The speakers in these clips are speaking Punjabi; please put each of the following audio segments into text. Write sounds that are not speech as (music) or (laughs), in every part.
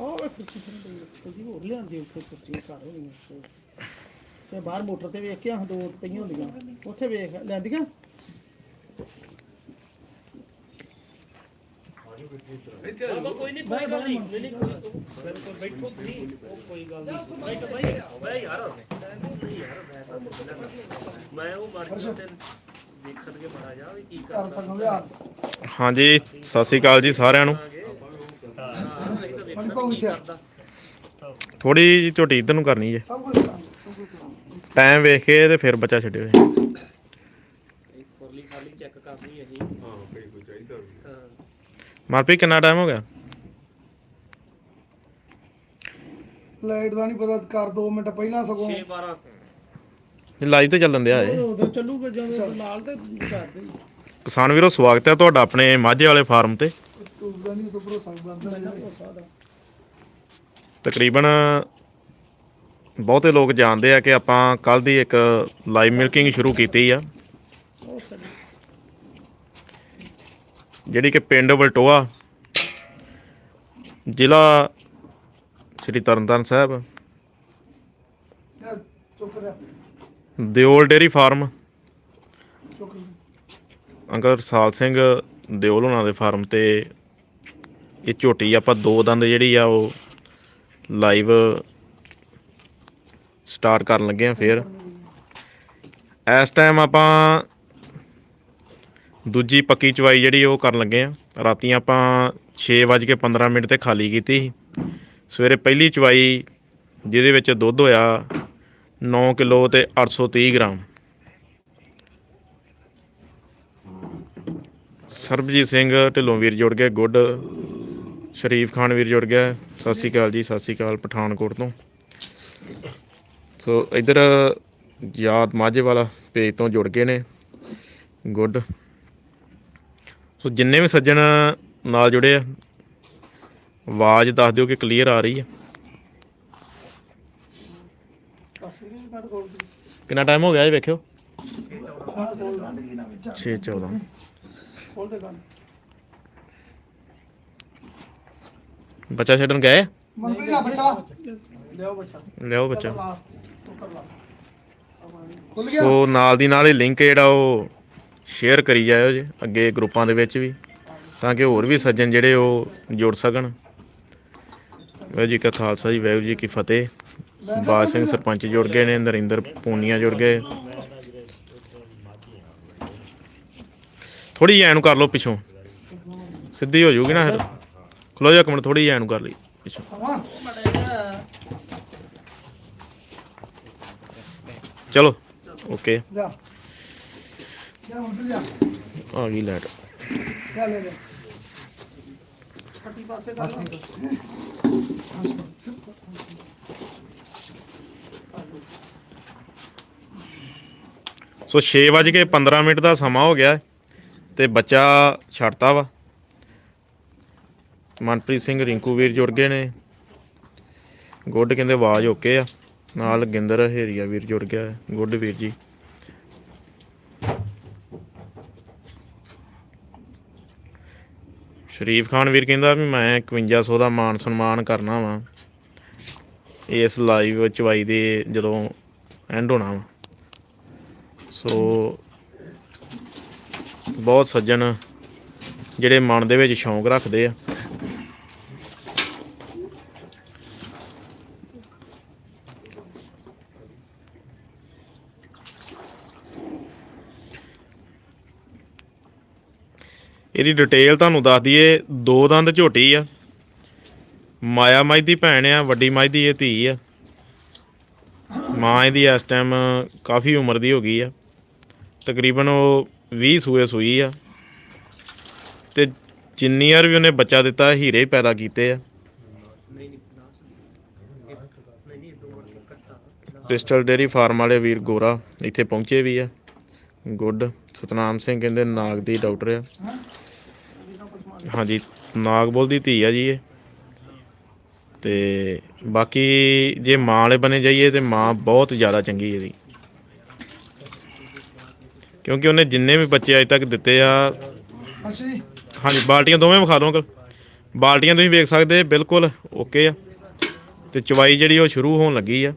ਉਹ ਕੁਰਸੀ ਕੁਰਸੀ ਹੋਰ ਲਿਆਂਦੀ ਉੱਥੇ ਕੁਰਸੀ ਘਰ ਹੋਣੀ ਤੇ ਬਾਹਰ ਮੋਟਰ ਤੇ ਵੇਖ ਕੇ ਆਹ ਦੋ ਪਈਆਂ ਹੁੰਦੀਆਂ। ਉੱਥੇ ਵੇਖ ਲੈਂਦੀਆਂ? ਬਾਬਾ ਕੋਈ ਨਹੀਂ ਕੋਈ ਗੱਲ ਨਹੀਂ ਨਹੀਂ ਨਹੀਂ ਕੋਈ ਬਿਲਕੁਲ ਬੈਠੋ ਤੁਸੀਂ। ਉਹ ਕੋਈ ਗੱਲ ਨਹੀਂ ਬੈਠੋ ਬਾਈ ਮੈਂ ਯਾਰ ਨਹੀਂ ਯਾਰ ਮੈਂ ਤਾਂ ਮੈਂ ਉਹ ਮਰ ਗਿਆ ਤੇ ਦੇਖਣ ਕੇ ਬੜਾ ਜਾ ਵੀ ਕੀ ਕਰ ਸੰਗ ਲਿਆ। ਹਾਂਜੀ ਸਤਿ ਸ੍ਰੀ ਅਕਾਲ ਜੀ ਸਾਰਿਆਂ ਨੂੰ। ਕੀ ਕਰਦਾ? ਥੋੜੀ ਜਿਹੀ ਝੋਟੀ ਇੱਧਰ ਨੂੰ ਕਰਨੀ ਜੇ। ਸਭ ਕੁਝ ਸਭ ਕੁਝ ਟਾਈਮ ਵੇਖ ਕੇ ਤੇ ਫਿਰ ਬੱਚਾ ਛੱਡਿਓ ਜੀ ਇੱਕ ਫੁਰਲੀ ਖਾਲੀ ਚੈੱਕ ਕਰਨੀ ਅਸੀਂ ਹਾਂ ਕਈ ਕੋਈ ਚਾਹੀਦਾ ਹਾਂ। ਮਨਪ੍ਰੀਤ ਕਿੰਨਾ ਟਾਈਮ ਹੋ ਗਿਆ? ਲਾਈਟ ਦਾ ਨਹੀਂ ਪਤਾ ਕਰ 2 ਮਿੰਟ ਪਹਿਲਾਂ ਸਗੋਂ। 6 12 ਇਹ ਲਾਈਵ ਤੇ ਚੱਲਣ ਦਿਆ ਏ ਉਦੋਂ ਚੱਲੂਗਾ ਜਦੋਂ ਨਾਲ ਤੇ ਕਰ ਦੇ ਕਿਸਾਨ ਵੀਰੋ ਸਵਾਗਤ ਹੈ ਤੁਹਾਡਾ ਆਪਣੇ ਮਾਝੇ ਵਾਲੇ ਫਾਰਮ ਤੇ। ਟੂਬਦਾ ਨਹੀਂ ਤੋਂ ਭਰੋਸਾ ਬੰਦਾ ਤਕਰੀਬਨ ਬਹੁਤੇ ਲੋਕ ਜਾਣਦੇ ਆ ਕਿ ਆਪਾਂ ਕੱਲ ਦੀ ਇੱਕ ਲਾਈਵ ਮਿਲਕਿੰਗ ਸ਼ੁਰੂ ਕੀਤੀ ਆ। ਜਿਹੜੀ ਕਿ ਪਿੰਡ ਵਲਟੋਆ, ਜ਼ਿਲ੍ਹਾ Sri Tarn Taran Sahib. Deol dairy farm. Uncle ਸਾਲ ਸਿੰਘ ਦਿਓਲ ਉਹਨਾਂ ਦੇ ਫਾਰਮ ਤੇ ਇਹ ਝੋਟੀ ਆਪਾਂ ਦੋ ਦੰਦ ਜਿਹੜੀ ਆ ਉਹ ਲਾਈਵ ਸਟਾਰਟ ਕਰਨ ਲੱਗੇ ਆ ਫੇਰ। ਇਸ ਟਾਈਮ ਆਪਾਂ ਦੂਜੀ ਪੱਕੀ ਚਵਾਈ ਜਿਹੜੀ ਉਹ ਕਰਨ ਲੱਗੇ ਆ। ਰਾਤੀ ਆਪਾਂ 6:15 ਮਿੰਟ ਤੇ ਖਾਲੀ ਕੀਤੀ ਸੀ। ਸਵੇਰੇ ਪਹਿਲੀ ਚਵਾਈ ਜਿਹਦੇ ਵਿੱਚ ਦੁੱਧ ਹੋਇਆ 9 ਕਿਲੋ ਤੇ 830 ਗ੍ਰਾਮ। ਸਰਬਜੀਤ ਸਿੰਘ ਢਿੱਲੋਂ ਵੀਰ ਜੁੜ ਗਏ, ਗੁੱਡ। ਸ਼ਰੀਫ ਖਾਨ ਵੀਰ ਜੁੜ ਗਿਆ। ਸਤਿ ਸ਼੍ਰੀ ਅਕਾਲ ਜੀ, ਸਤਿ ਸ਼੍ਰੀ ਅਕਾਲ ਪਠਾਨਕੋਟ ਤੋਂ। ਸੋ ਇਧਰ ਯਾਦ ਮਾਝੇ ਵਾਲਾ ਪੇਜ ਤੋਂ ਜੁੜ ਗਏ ਨੇ। ਗੁੱਡ ਸੋ ਜਿੰਨੇ ਵੀ ਸੱਜਣ ਨਾਲ ਜੁੜੇ ਆ, ਆਵਾਜ਼ ਦੱਸ ਦਿਓ ਕਿ ਕਲੀਅਰ ਆ ਰਹੀ ਹੈ ਕਿੰਨਾ ਟਾਈਮ ਹੋ ਗਿਆ ਜੀ ਵੇਖਿਓ? 6 14 ਖੋਲ ਦੇ ਗੱਲ ਬੱਚਾ ਛੱਡਣ ਗਏ? ਆ ਬੱਚਾ। ਲਿਆਓ ਬੱਚਾ। ਲਿਆਓ ਬੱਚਾ। ਖੁੱਲ ਗਿਆ। ਸੋ ਨਾਲ ਦੀ ਨਾਲ ਹੀ ਲਿੰਕ ਜਿਹੜਾ ਉਹ ਸ਼ੇਅਰ ਕਰੀ ਜਾਇਓ ਜੀ ਅੱਗੇ ਗਰੁੱਪਾਂ ਦੇ ਵਿੱਚ ਵੀ ਤਾਂ ਕਿ ਹੋਰ ਵੀ ਸੱਜਣ ਜਿਹੜੇ ਉਹ ਜੁੜ ਸਕਣ। ਵਾਹਿਗੁਰੂ ਜੀ ਕਾ ਖਾਲਸਾ ਜੀ ਵਾਹਿਗੁਰੂ ਜੀ ਕੀ ਫਤਿਹ। ਬਾਜ ਸਿੰਘ ਸਰਪੰਚ ਜੁੜ ਗਏ ਨੇ ਨਰਿੰਦਰ ਪੂਨੀਆ ਜੁੜ ਗਏ। ਥੋੜੀ ਐ ਨੂੰ ਕਰ ਲਓ ਪਿੱਛੋਂ। ਸਿੱਧੀ ਹੋ ਜਾਊਗੀ ਨਾ ਫਿਰ। ਖਲੋ ਜਾ ਇੱਕ ਮਿੰਟ ਥੋੜੀ ਐ ਨੂੰ ਕਰ ਲਈ। ਪਿੱਛੋਂ। ਚਲੋ ਓਕੇ। ਜਾ। ਜਾ ਮਨਪ੍ਰੀਤ ਜਾ। ਆ ਗਈ ਲਾਈਟ। ਜਾ ਲੈ ਲੈ। ਪੱਟੀ ਪਾਸੇ ਕਰ ਲਾ। ਸੋ 6:15 ਮਿੰਟ ਦਾ ਸਮਾਂ ਹੋ ਗਿਆ ਤੇ ਬੱਚਾ ਛੱਡਤਾ ਵਾ। ਮਨਪ੍ਰੀਤ ਸਿੰਘ, ਰਿੰਕੂ ਵੀਰ ਜੁੜ ਗਏ ਨੇ। ਗੁੱਡ ਕਹਿੰਦੇ ਆਵਾਜ਼ ਓਕੇ ਆ। ਨਾਲ ਗਿੰਦਰ ਹੇਰੀਆ ਵੀਰ ਜੁੜ ਗਿਆ ਗੁੱਡ ਵੀਰ ਜੀ। ਸ਼ਰੀਫ ਖਾਨ ਵੀਰ ਕਹਿੰਦਾ ਵੀ ਮੈਂ 5100 ਦਾ ਮਾਨ ਸਨਮਾਨ ਕਰਨਾ ਵਾ। ਇਸ ਲਾਈਵ ਚਵਾਈ ਦੇ ਜਦੋਂ ਐਂਡ ਹੋਣਾ ਵਾ। ਸੋ ਬਹੁਤ ਸੱਜਣ ਜਿਹੜੇ ਮਨ ਦੇ ਵਿੱਚ ਸ਼ੌਂਕ ਰੱਖਦੇ ਆ। ਇਹਦੀ ਡਿਟੇਲ ਤੁਹਾਨੂੰ ਦੱਸ ਦਈਏ, ਦੋ ਦੰਦ ਝੋਟੀ ਆ। ਮਾਇਆ ਮਾਈ ਦੀ ਭੈਣ ਆ, ਵੱਡੀ ਮਾਈ ਦੀ ਇਹ ਧੀ ਆ। ਮਾਂ ਇਹਦੀ ਇਸ ਟਾਈਮ ਕਾਫੀ ਉਮਰ ਦੀ ਹੋ ਗਈ ਆ। ਤਕਰੀਬਨ ਉਹ 20 ਸੂਏ ਸੂਈ ਆ। ਤੇ ਜਿੰਨੀ ਵਾਰ ਵੀ ਉਹਨੇ ਬੱਚਾ ਦਿੱਤਾ, ਹੀਰੇ ਪੈਦਾ ਕੀਤੇ ਆ। ਪਿਸਟਲ ਡੇਰੀ ਫਾਰਮ ਵਾਲੇ ਵੀਰ ਗੋਰਾ ਇੱਥੇ ਪਹੁੰਚੇ ਵੀ ਆ। ਗੁੱਡ, ਸਤਨਾਮ ਸਿੰਘ ਕਹਿੰਦੇ, ਨਾਗ ਦੀ ਡਾਕਟਰ ਆ। ਹਾਂਜੀ ਨਾਗਬੋਲ ਦੀ ਧੀ ਆ ਜੀ ਇਹ। ਤੇ ਬਾਕੀ ਜੇ ਮਾਂ ਵਾਲੇ ਬਣੇ ਜਾਈਏ ਤੇ ਮਾਂ ਬਹੁਤ ਜ਼ਿਆਦਾ ਚੰਗੀ ਇਹਦੀ ਕਿਉਂਕਿ ਉਹਨੇ ਜਿੰਨੇ ਵੀ ਬੱਚੇ ਅਜੇ ਤੱਕ ਦਿੱਤੇ ਆ ਅਸੀਂ? ਹਾਂਜੀ ਬਾਲਟੀਆਂ ਦੋਵੇਂ ਵਿਖਾ ਦਿਓ ਅੰਕਲ। ਬਾਲਟੀਆਂ ਤੁਸੀਂ ਵੇਖ ਸਕਦੇ ਬਿਲਕੁਲ ਓਕੇ ਆ। ਤੇ ਚਵਾਈ ਜਿਹੜੀ ਉਹ ਸ਼ੁਰੂ ਹੋਣ ਲੱਗੀ ਆ।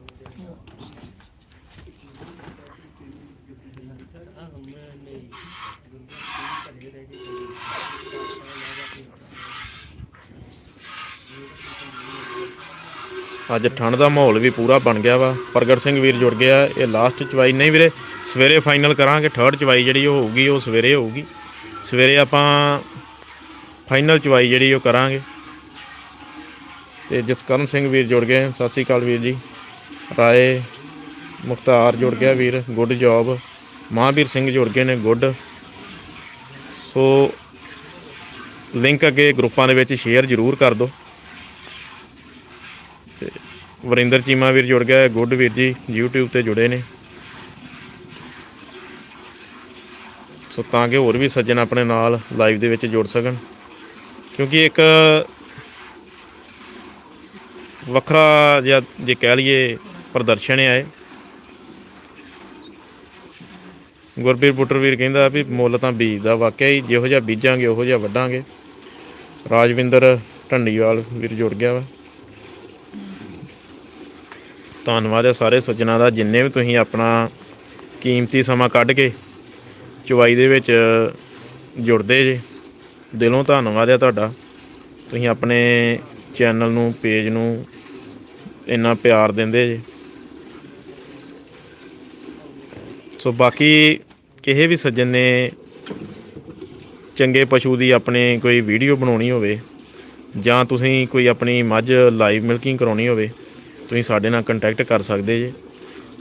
ਅੱਜ ਠੰਡ ਦਾ ਮਾਹੌਲ ਵੀ ਪੂਰਾ ਬਣ ਗਿਆ ਵਾ। ਪ੍ਰਗਟ ਸਿੰਘ ਵੀਰ ਜੁੜ ਗਿਆ, ਇਹ ਲਾਸਟ ਚਵਾਈ ਨਹੀਂ ਵੀਰੇ। ਸਵੇਰੇ ਫਾਈਨਲ ਕਰਾਂਗੇ ਥਰਡ ਚਵਾਈ ਜਿਹੜੀ ਉਹ ਹੋਊਗੀ, ਉਹ ਸਵੇਰੇ ਹੋਊਗੀ। ਸਵੇਰੇ ਆਪਾਂ ਫਾਈਨਲ ਚਵਾਈ ਜਿਹੜੀ ਉਹ ਕਰਾਂਗੇ। ਤੇ ਜਸਕਰਨ ਸਿੰਘ ਵੀਰ ਜੁੜ ਗਏ, ਸਤਿ ਸ੍ਰੀ ਅਕਾਲ ਵੀਰ ਜੀ। ਰਾਏ ਮੁਖਤਾਰ ਜੁੜ ਗਿਆ ਵੀਰ ਗੁੱਡ ਜੌਬ ਮਹਾਂਵੀਰ ਸਿੰਘ ਜੁੜ ਗਏ ਨੇ ਗੁੱਡ ਸੋ ਲਿੰਕ ਅੱਗੇ ਗਰੁੱਪਾਂ ਦੇ ਵਿੱਚ ਸ਼ੇਅਰ ਜ਼ਰੂਰ ਕਰ ਦਿਓ। ਵਰਿੰਦਰ ਚੀਮਾ ਵੀਰ ਜੁੜ ਗਿਆ ਗੁੱਡ ਵੀਰ ਜੀ, YouTube ਤੇ ਜੁੜੇ ਨੇ। ਸੋ ਤਾਂ ਕਿ ਹੋਰ ਵੀ ਸੱਜਣ ਆਪਣੇ ਨਾਲ ਲਾਈਵ ਦੇ ਵਿੱਚ ਜੁੜ ਸਕਣ, ਕਿਉਂਕਿ ਇੱਕ ਵੱਖਰਾ ਜਿਹਾ ਜੇ ਕਹਿ ਲਈਏ ਪ੍ਰਦਰਸ਼ਨ ਹੈ ਇਹ। ਗੁਰਬੀਰ ਬੁੱਟਰਵੀਰ ਕਹਿੰਦਾ ਵੀ ਮੁੱਲ ਤਾਂ ਬੀਜ ਦਾ ਵਾਕਿਆ ਹੀ, ਜਿਹੋ ਜਿਹਾ ਬੀਜਾਂਗੇ, ਉਹੋ ਜਿਹਾ ਵੱਢਾਂਗੇ। ਰਾਜਵਿੰਦਰ ਢੰਡੀਵਾਲ ਵੀਰ ਜੁੜ ਗਿਆ ਵਾ। ਧੰਨਵਾਦ ਹੈ ਸਾਰੇ ਸੱਜਣਾ ਦਾ, ਜਿੰਨੇ ਵੀ ਤੁਸੀਂ ਆਪਣਾ ਕੀਮਤੀ ਸਮਾਂ ਕੱਢ ਕੇ ਚੁਵਾਈ ਦੇ ਵਿੱਚ ਜੁੜਦੇ ਜੇ। ਦਿਲੋਂ ਧੰਨਵਾਦ ਹੈ ਤੁਹਾਡਾ। ਤੁਸੀਂ ਆਪਣੇ ਚੈਨਲ ਨੂੰ, ਪੇਜ ਨੂੰ ਇੰਨਾ ਪਿਆਰ ਦਿੰਦੇ ਜੇ। ਸੋ ਬਾਕੀ ਕਿਸੇ ਵੀ ਸੱਜਣ ਨੇ ਚੰਗੇ ਪਸ਼ੂ ਦੀ ਆਪਣੇ ਕੋਈ ਵੀਡੀਓ ਬਣਾਉਣੀ ਹੋਵੇ ਜਾਂ ਤੁਸੀਂ ਕੋਈ ਆਪਣੀ ਮੱਝ ਲਾਈਵ ਮਿਲਕਿੰਗ ਕਰਾਉਣੀ ਹੋਵੇ ਤੁਸੀਂ ਸਾਡੇ ਨਾਲ ਕੰਟੈਕਟ ਕਰ ਸਕਦੇ ਜੇ।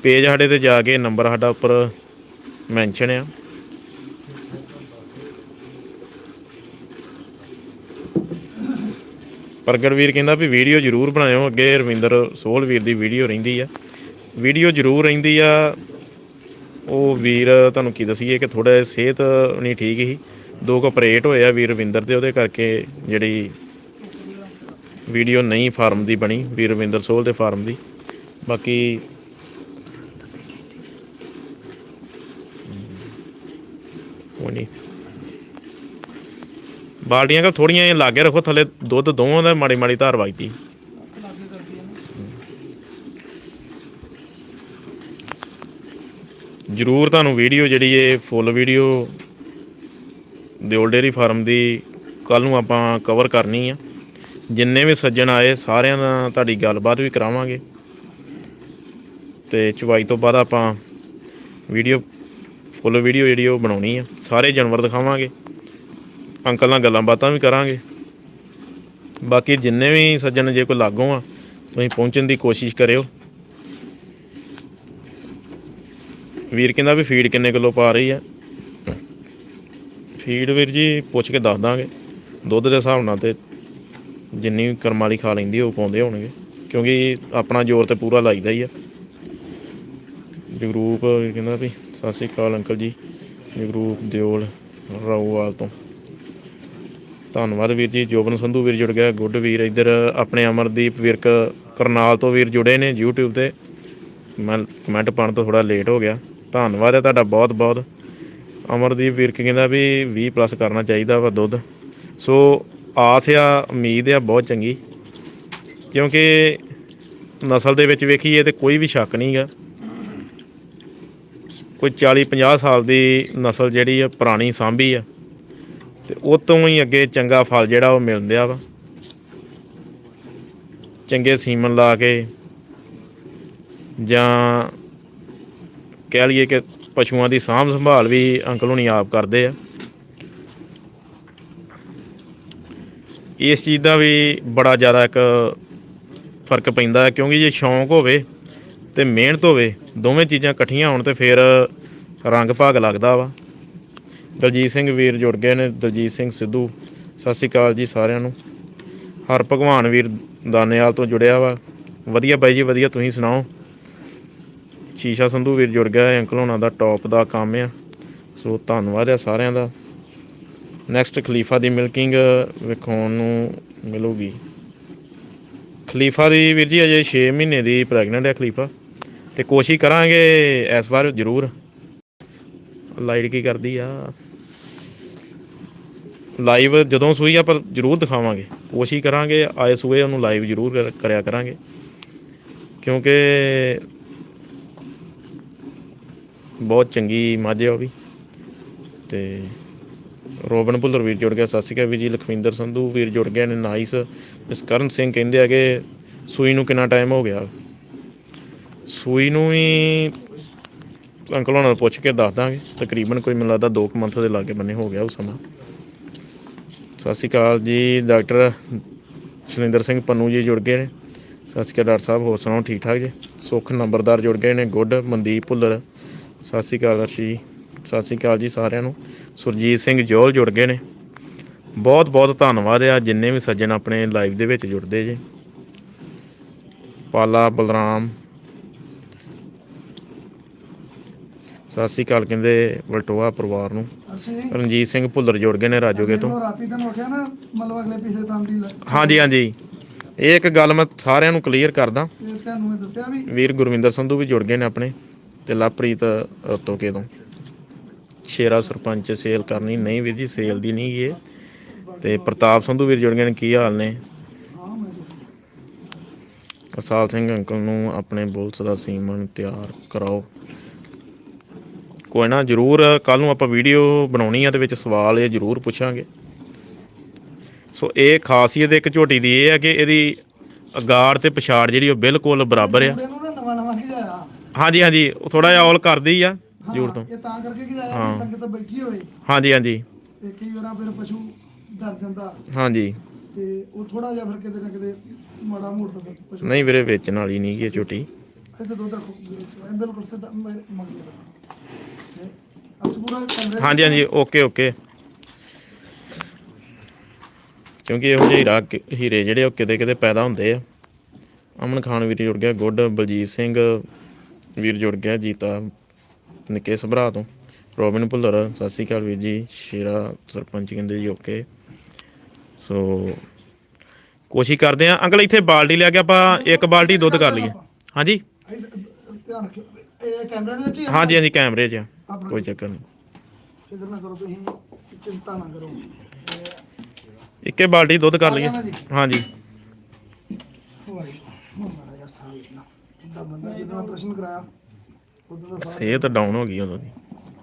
ਪੇਜ ਸਾਡੇ ਤੇ ਜਾ ਕੇ ਨੰਬਰ ਸਾਡਾ ਉੱਪਰ ਮੈਂਸ਼ਨ ਆ। ਪ੍ਰਗਟ ਵੀਰ ਕਹਿੰਦਾ ਵੀ ਵੀਡੀਓ ਜ਼ਰੂਰ ਬਣਾਇਓ। ਅੱਗੇ ਰਵਿੰਦਰ ਸੋਹਲ ਵੀਰ ਦੀ ਵੀਡੀਓ ਰਹਿੰਦੀ ਆ। ਵੀਡੀਓ ਜ਼ਰੂਰ ਰਹਿੰਦੀ ਆ। ਉਹ ਵੀਰ ਤੁਹਾਨੂੰ ਕੀ ਦਸੀਏ ਕਿ ਥੋੜਾ ਸਿਹਤ ਨਹੀਂ ਠੀਕ ਸੀ। ਦੋ ਕੁ ਆਪਰੇਟ ਹੋਏ ਆ ਵੀਰ ਰਵਿੰਦਰ ਤੇ ਉਹਦੇ ਕਰਕੇ ਜਿਹੜੀ ਵੀਡੀਓ ਨਹੀਂ ਫਾਰਮ ਦੀ ਬਣੀ ਵੀਰ ਰਵਿੰਦਰ ਸੋਲ ਦੇ ਫਾਰਮ ਦੀ। ਬਾਕੀ ਉਹ ਬਾਲਟੀਆਂ ਕਾ ਥੋੜੀਆਂ ਜਿਹੀਆਂ ਲਾਗੇ ਰੱਖੋ, ਥੱਲੇ ਦੁੱਧ ਦੋਵਾਂ ਦਾ ਮਾੜੀ ਮਾੜੀ ਧਾਰ ਵਗਦੀ ਜਰੂਰ ਤੁਹਾਨੂੰ ਵੀਡੀਓ ਜਿਹੜੀ ਇਹ full video, Deol dairy farm ਦੀ ਕੱਲ ਨੂੰ ਆਪਾਂ ਕਵਰ ਕਰਨੀ ਆ। ਜਿੰਨੇ ਵੀ ਸੱਜਣ ਆਏ, ਸਾਰਿਆਂ ਨਾਲ ਤੁਹਾਡੀ ਗੱਲਬਾਤ ਵੀ ਕਰਾਵਾਂਗੇ। ਤੇ ਚਵਾਈ ਤੋਂ ਬਾਅਦ ਆਪਾਂ ਵੀਡੀਓ ਫੁੱਲ ਵੀਡੀਓ ਜਿਹੜੀ ਉਹ ਬਣਾਉਣੀ ਆ। ਸਾਰੇ ਜਾਨਵਰ ਦਿਖਾਵਾਂਗੇ। ਅੰਕਲ ਨਾਲ ਗੱਲਾਂ ਬਾਤਾਂ ਵੀ ਕਰਾਂਗੇ। ਬਾਕੀ ਜਿੰਨੇ ਵੀ ਸੱਜਣ ਜੇ ਕੋਈ ਲਾਗੋਂ ਆ, ਤੁਸੀਂ ਪਹੁੰਚਣ ਦੀ ਕੋਸ਼ਿਸ਼ ਕਰਿਓ। ਵੀਰ ਕਹਿੰਦਾ ਵੀ ਫੀਡ ਕਿੰਨੇ ਕਿਲੋ ਪਾ ਰਹੀ ਆ। ਫੀਡ ਵੀਰ ਜੀ ਪੁੱਛ ਕੇ ਦੱਸ ਦਾਂਗੇ। ਦੁੱਧ ਦੇ ਹਿਸਾਬ ਨਾਲ ਤੇ ਜਿੰਨੀ ਵੀ ਕਰਮ ਵਾਲੀ ਖਾ ਲੈਂਦੀ ਉਹ ਪਾਉਂਦੇ ਹੋਣਗੇ। ਕਿਉਂਕਿ ਆਪਣਾ ਜ਼ੋਰ ਤੇ ਪੂਰਾ ਲਾਈਦਾ ਹੀ ਆ। ਜਗਰੂਪ ਕਹਿੰਦਾ ਵੀ, ਸਤਿ ਸ਼੍ਰੀ ਅਕਾਲ ਅੰਕਲ ਜੀ। ਜਗਰੂਪ, ਦਿਓਲ, ਰਾਊਵਾਲ ਤੋਂ। ਧੰਨਵਾਦ ਵੀਰ ਜੀ। ਜੋਬਨ ਸੰਧੂ ਵੀਰ ਜੁੜ ਗਿਆ। ਗੁੱਡ ਵੀਰ, ਇੱਧਰ ਆਪਣੇ ਅਮਰਦੀਪ ਵਿਰਕ ਕਰਨਾਲ ਤੋਂ ਵੀਰ ਜੁੜੇ ਨੇ YouTube ਤੇ। ਮੈਂ ਕਮੈਂਟ ਪਾਉਣ ਤੋਂ ਥੋੜਾ ਲੇਟ ਹੋ ਗਿਆ। ਧੰਨਵਾਦ ਹੈ ਤੁਹਾਡਾ ਬਹੁਤ ਬਹੁਤ ਅਮਰਦੀਪ ਵੀਰ ਕਹਿੰਦਾ ਵੀ 20 ਪਲੱਸ ਕਰਨਾ ਚਾਹੀਦਾ ਵਾ ਦੁੱਧ। ਸੋ ਆਸ ਆ, ਉਮੀਦ ਆ, ਬਹੁਤ ਚੰਗੀ। ਕਿਉਂਕਿ ਨਸਲ ਦੇ ਵਿੱਚ ਵੇਖੀਏ ਤੇ ਕੋਈ ਵੀ ਸ਼ੱਕ ਨਹੀਂਗਾ ਕੋਈ 40 50 ਸਾਲ ਦੀ ਨਸਲ ਜਿਹੜੀ ਆ, ਪੁਰਾਣੀ ਸਾਂਭੀ ਆ। ਤੇ ਉਹ ਤੋਂ ਹੀ ਅੱਗੇ ਚੰਗਾ ਫਲ ਜਿਹੜਾ ਉਹ ਮਿਲਦਿਆ ਵਾ। ਚੰਗੇ ਸੀਮਨ ਲਾ ਕੇ ਜਾਂ ਕਹਿ ਲਈਏ ਕਿ ਪਸ਼ੂਆਂ ਦੀ ਸਾਂਭ ਸੰਭਾਲ ਵੀ ਅੰਕਲ ਹੁਣੀ ਆਪ ਕਰਦੇ ਆ। ਇਸ ਚੀਜ਼ ਦਾ ਵੀ ਬੜਾ ਜ਼ਿਆਦਾ ਇੱਕ ਫ਼ਰਕ ਪੈਂਦਾ ਹੈ, ਕਿਉਂਕਿ ਜੇ ਸ਼ੌਂਕ ਹੋਵੇ ਤੇ ਮਿਹਨਤ ਹੋਵੇ, ਦੋਵੇਂ ਚੀਜ਼ਾਂ ਇਕੱਠੀਆਂ ਹੋਣ ਤੇ ਫਿਰ ਰੰਗ ਭਾਗ ਲੱਗਦਾ ਵਾ। ਦਲਜੀਤ ਸਿੰਘ ਵੀਰ ਜੁੜ ਗਏ ਨੇ, ਦਲਜੀਤ ਸਿੰਘ ਸਿੱਧੂ, ਸਤਿ ਸ਼੍ਰੀ ਅਕਾਲ ਜੀ ਸਾਰਿਆਂ ਨੂੰ। ਹਰ ਭਗਵਾਨ ਵੀਰ ਦਾਨੇਵਾਲ ਤੋਂ ਜੁੜਿਆ ਵਾ। ਵਧੀਆ ਬਾਈ ਜੀ, ਵਧੀਆ ਤੁਸੀਂ ਸੁਣਾਓ? ਸ਼ੀਸ਼ਾ ਸੰਧੂ ਵੀਰ ਜੁੜ ਗਿਆ, ਅੰਕਲ ਹੋਣਾ ਦਾ ਟੌਪ ਦਾ ਕੰਮ ਆ। ਸੋ ਧੰਨਵਾਦ ਆ ਸਾਰਿਆਂ ਦਾ। ਨੈਕਸਟ ਖਲੀਫਾ ਦੀ ਮਿਲਕਿੰਗ ਵਿਖਾਉਣ ਨੂੰ ਮਿਲੂਗੀ। ਖਲੀਫਾ ਦੀ ਵੀਰ ਜੀ ਅਜੇ 6 ਮਹੀਨੇ ਦੀ ਪ੍ਰੈਗਨੈਂਟ ਹੈ ਖਲੀਫਾ। ਤੇ ਕੋਸ਼ਿਸ਼ ਕਰਾਂਗੇ ਇਸ ਵਾਰ ਜ਼ਰੂਰ। ਲਾਈਟ ਕੀ ਕਰਦੀ ਆ? ਲਾਈਵ ਜਦੋਂ ਸੂਈ ਆਪਾਂ ਜ਼ਰੂਰ ਦਿਖਾਵਾਂਗੇ। ਕੋਸ਼ਿਸ਼ ਕਰਾਂਗੇ, ਆਏ ਸੂਏ ਉਹਨੂੰ ਲਾਈਵ ਜ਼ਰੂਰ ਕਰ- ਕਰਿਆ ਕਰਾਂਗੇ। ਕਿਉਂਕਿ ਬਹੁਤ ਚੰਗੀ ਮਾਝੇ ਹੈ ਉਹ ਵੀ। ਤੇ ਰੋਬਨ ਭੁੱਲਰ ਵੀਰ ਜੁੜ ਗਿਆ, ਸਤਿ ਸ਼੍ਰੀ ਅਕਾਲ ਵੀਰ ਜੀ, ਲਖਵਿੰਦਰ ਸੰਧੂ ਵੀਰ ਜੁੜ ਗਏ ਨੇ, ਨਾਈਸ। ਜਸਕਰਨ ਸਿੰਘ ਕਹਿੰਦੇ ਆ ਕਿ ਸੂਈ ਨੂੰ ਕਿੰਨਾ ਟਾਈਮ ਹੋ ਗਿਆ? ਸੂਈ ਨੂੰ ਵੀ ਅੰਕਲ ਉਹਨਾਂ ਨੂੰ ਪੁੱਛ ਕੇ ਦੱਸ ਦਾਂਗੇ। ਤਕਰੀਬਨ ਕੋਈ ਮੈਨੂੰ ਲੱਗਦਾ 2 ਮੰਥ ਦੇ ਲਾਗੇ ਬੰਨੇ ਹੋ ਗਿਆ ਉਹ ਸਮਾਂ। ਸਤਿ ਸ਼੍ਰੀ ਅਕਾਲ ਜੀ, ਡਾਕਟਰ ਸੁਰਿੰਦਰ ਸਿੰਘ ਪੰਨੂ ਜੀ ਜੁੜ ਗਏ ਨੇ। ਸਤਿ ਸ਼੍ਰੀ ਅਕਾਲ ਡਾਕਟਰ ਸਾਹਿਬ, ਹੋਰ ਸੁਣਾਓ, ਠੀਕ ਠਾਕ ਜੀ? ਸੁਖ ਨੰਬਰਦਾਰ ਜੁੜ ਗਏ ਨੇ, ਗੁੱਡ, ਮਨਦੀਪ ਭੁੱਲਰ। ਸਤਿ ਸ਼੍ਰੀ ਅਕਾਲ ਅਰਸ਼ੀ ਜੀ। ਸਤਿ ਸ਼੍ਰੀ ਅਕਾਲ ਜੀ ਸਾਰਿਆਂ ਨੂੰ। ਸੁਰਜੀਤ ਸਿੰਘ ਜੋਲ ਜੁੜ ਗਏ ਨੇ। ਬਹੁਤ ਬਹੁਤ ਧੰਨਵਾਦ ਆ ਜਿੰਨੇ ਵੀ ਸੱਜਣ ਆਪਣੇ ਲਾਈਵ ਦੇ ਵਿੱਚ ਜੁੜਦੇ ਜੇ। ਪਾਲਾ ਬਲਰਾਮ। ਸਤਿ ਸ਼੍ਰੀ ਅਕਾਲ ਕਹਿੰਦੇ ਵਲਟੋਆ ਪਰਿਵਾਰ ਨੂੰ। ਰਣਜੀਤ ਸਿੰਘ ਭੁੱਲਰ ਜੁੜ ਗਏ ਨੇ ਰਾਜੋਗੇ ਤੋਂ। ਜਦੋਂ ਰਾਤੀ ਤੈਨੂੰ ਆਖਿਆ ਨਾ ਮਤਲਬ ਅਗਲੇ ਪਿਛਲੇ ਤਾਂ ਦੀ ਲ- ਹਾਂਜੀ ਹਾਂਜੀ। ਇਹ ਇੱਕ ਗੱਲ ਮੈਂ ਸਾਰਿਆਂ ਨੂੰ ਕਲੀਅਰ ਕਰਦਾ। ਤੇ ਤੁਹਾਨੂੰ ਮੈਂ ਦੱਸਿਆ ਵੀ ਵੀਰ ਗੁਰਵਿੰਦਰ ਸੰਧੂ ਵੀ ਜੁੜ ਗਏ ਨੇ ਆਪਣੇ ਤੇ ਲਵਪ੍ਰੀਤ ਤੋਕੇ ਤੋਂ। ਸ਼ੇਰਾ ਸਰਪੰਚ ਸੇਲ ਕਰਨੀ ਨਹੀਂ ਵੀਰ ਜੀ ਸੇਲ ਦੀ ਨਹੀਂ ਇਹ। ਤੇ ਪ੍ਰਤਾਪ ਸੰਧੂ ਵੀਰ ਜੁੜ ਗਏ ਨੇ ਕੀ ਹਾਲ ਨੇ? ਅਸਾਲ ਸਿੰਘ ਅੰਕਲ ਨੂੰ ਆਪਣੇ ਬੁਲਸ ਦਾ ਸੀਮਨ ਤਿਆਰ ਕਰਾਓ। ਕੋਈ ਨਾ ਜਰੂਰ ਕੱਲ ਨੂੰ ਆਪਾਂ ਵੀਡੀਓ ਬਣਾਉਣੀ ਆ ਤੇ ਵਿੱਚ ਸਵਾਲ ਇਹ ਜਰੂਰ ਪੁੱਛਾਂਗੇ। ਸੋ ਇਹ ਖਾਸੀਅਤ ਇੱਕ ਝੋਟੀ ਦੀ ਇਹ ਹੈ ਕਿ ਇਹਦੀ ਅਗਾੜ ਤੇ ਪਛਾੜ ਜਿਹੜੀ ਉਹ ਬਿਲਕੁਲ ਬਰਾਬਰ ਆ। ਹਾਂਜੀ ਹਾਂਜੀ ਉਹ ਥੋੜਾ ਜਿਹਾ ਔਲ ਕਰਦੀ ਆ। ਹਾਂ, ਜੂੜ ਤੋਂ। ਇਹ ਤਾਂ ਕਰਕੇ ਕਿ ਸੰਗਤ ਬੈਠੀ ਹੋਵੇ। ਹਾਂਜੀ ਹਾਂਜੀ। ਤੇ ਕਈ ਵਾਰਾਂ ਫਿਰ ਪਸ਼ੂ ਡਰ ਜਾਂਦਾ। ਹਾਂਜੀ। ਤੇ ਉਹ ਥੋੜਾ ਜਿਹਾ ਫਿਰ ਕਿਤੇ ਨਾ ਕਿਤੇ ਮਾੜਾ ਮੋੜ ਤੋਂ ਫਿਰ ਪਸ਼ੂ। ਨਹੀਂ ਵੀਰੇ ਵੇਚਣ ਵਾਲੀ ਨਹੀਂ ਗੀ ਇਹ ਝੋਟੀ। ਇੱਥੇ ਦੁੱਧ ਰੱਖੋ ਇਹ ਬਿਲਕੁਲ ਸਿੱਧਾ ਮੰਗੀ ਅਸ ਪੂਰਾ ਕਮਰੇ ਹਾਂਜੀ ਹਾਂਜੀ ਓਕੇ ਓਕੇ। ਕਿਉਂਕਿ ਇਹੋ ਜਿਹੇ ਹੀਰਾ ਹੀਰੇ ਜਿਹੜੇ ਉਹ ਕਿਤੇ ਕਿਤੇ ਪੈਦਾ ਹੁੰਦੇ ਆ। ਅਮਨ ਖਾਨ ਵੀਰ ਜੁੜ ਗਿਆ ਗੁੱਡ ਬਲਜੀਤ ਸਿੰਘ ਵੀਰ ਜੁੜ ਗਿਆ ਜੀਤਾ ਨਿੱਕੇ ਸਭਰਾ ਤੋਂ। ਰੋਬਿਨ ਭੁੱਲਰ ਸਤਿ ਸ਼੍ਰੀ ਅਕਾਲ ਵੀਰ ਜੀ। ਸ਼ੇਰਾ ਸਰਪੰਚ ਕਹਿੰਦੇ ਜੀ ਓਕੇ ਸੋ ਕੋਸ਼ਿਸ਼ ਕਰਦੇ ਆ ਅੰਕਲ ਇੱਥੇ ਬਾਲਟੀ ਲਿਆ ਕੇ ਆਪਾਂ ਇੱਕ ਬਾਲਟੀ ਦੁੱਧ ਕਰ ਲਈਏ। ਹਾਂਜੀ? ਧਿਆਨ ਰੱਖਿਓ। ਇਹ ਕੈਮਰੇ ਦੇ ਵਿੱਚ ਹੀ ਆ? ਹਾਂਜੀ ਹਾਂਜੀ ਕੈਮਰੇ 'ਚ ਆ। ਕੋਈ ਚੱਕਰ ਨਹੀਂ। ਫਿਕਰ ਨਾ ਕਰੋ ਤੁਸੀਂ। ਚਿੰਤਾ ਨਾ ਕਰੋ। ਇੱਕੇ ਬਾਲਟੀ ਦੁੱਧ ਕਰ ਲਈਏ? ਹਾਂਜੀ। ਵਾਹਿਗੁਰੂ। ਹੁਣ ਮਾੜਾ ਜਿਹਾ ਸਾਹ ਲੈਣਾ ਦਾ ਬੰਦਾ ਜਦੋਂ ਆਪਰੇਸ਼ਨ ਕਰਾਇਆ। ਉਦੋਂ ਸਾਹ ਸਿਹਤ ਡਾਊਨ ਹੋ ਗਈ ਉਦੋਂ ਦੀ।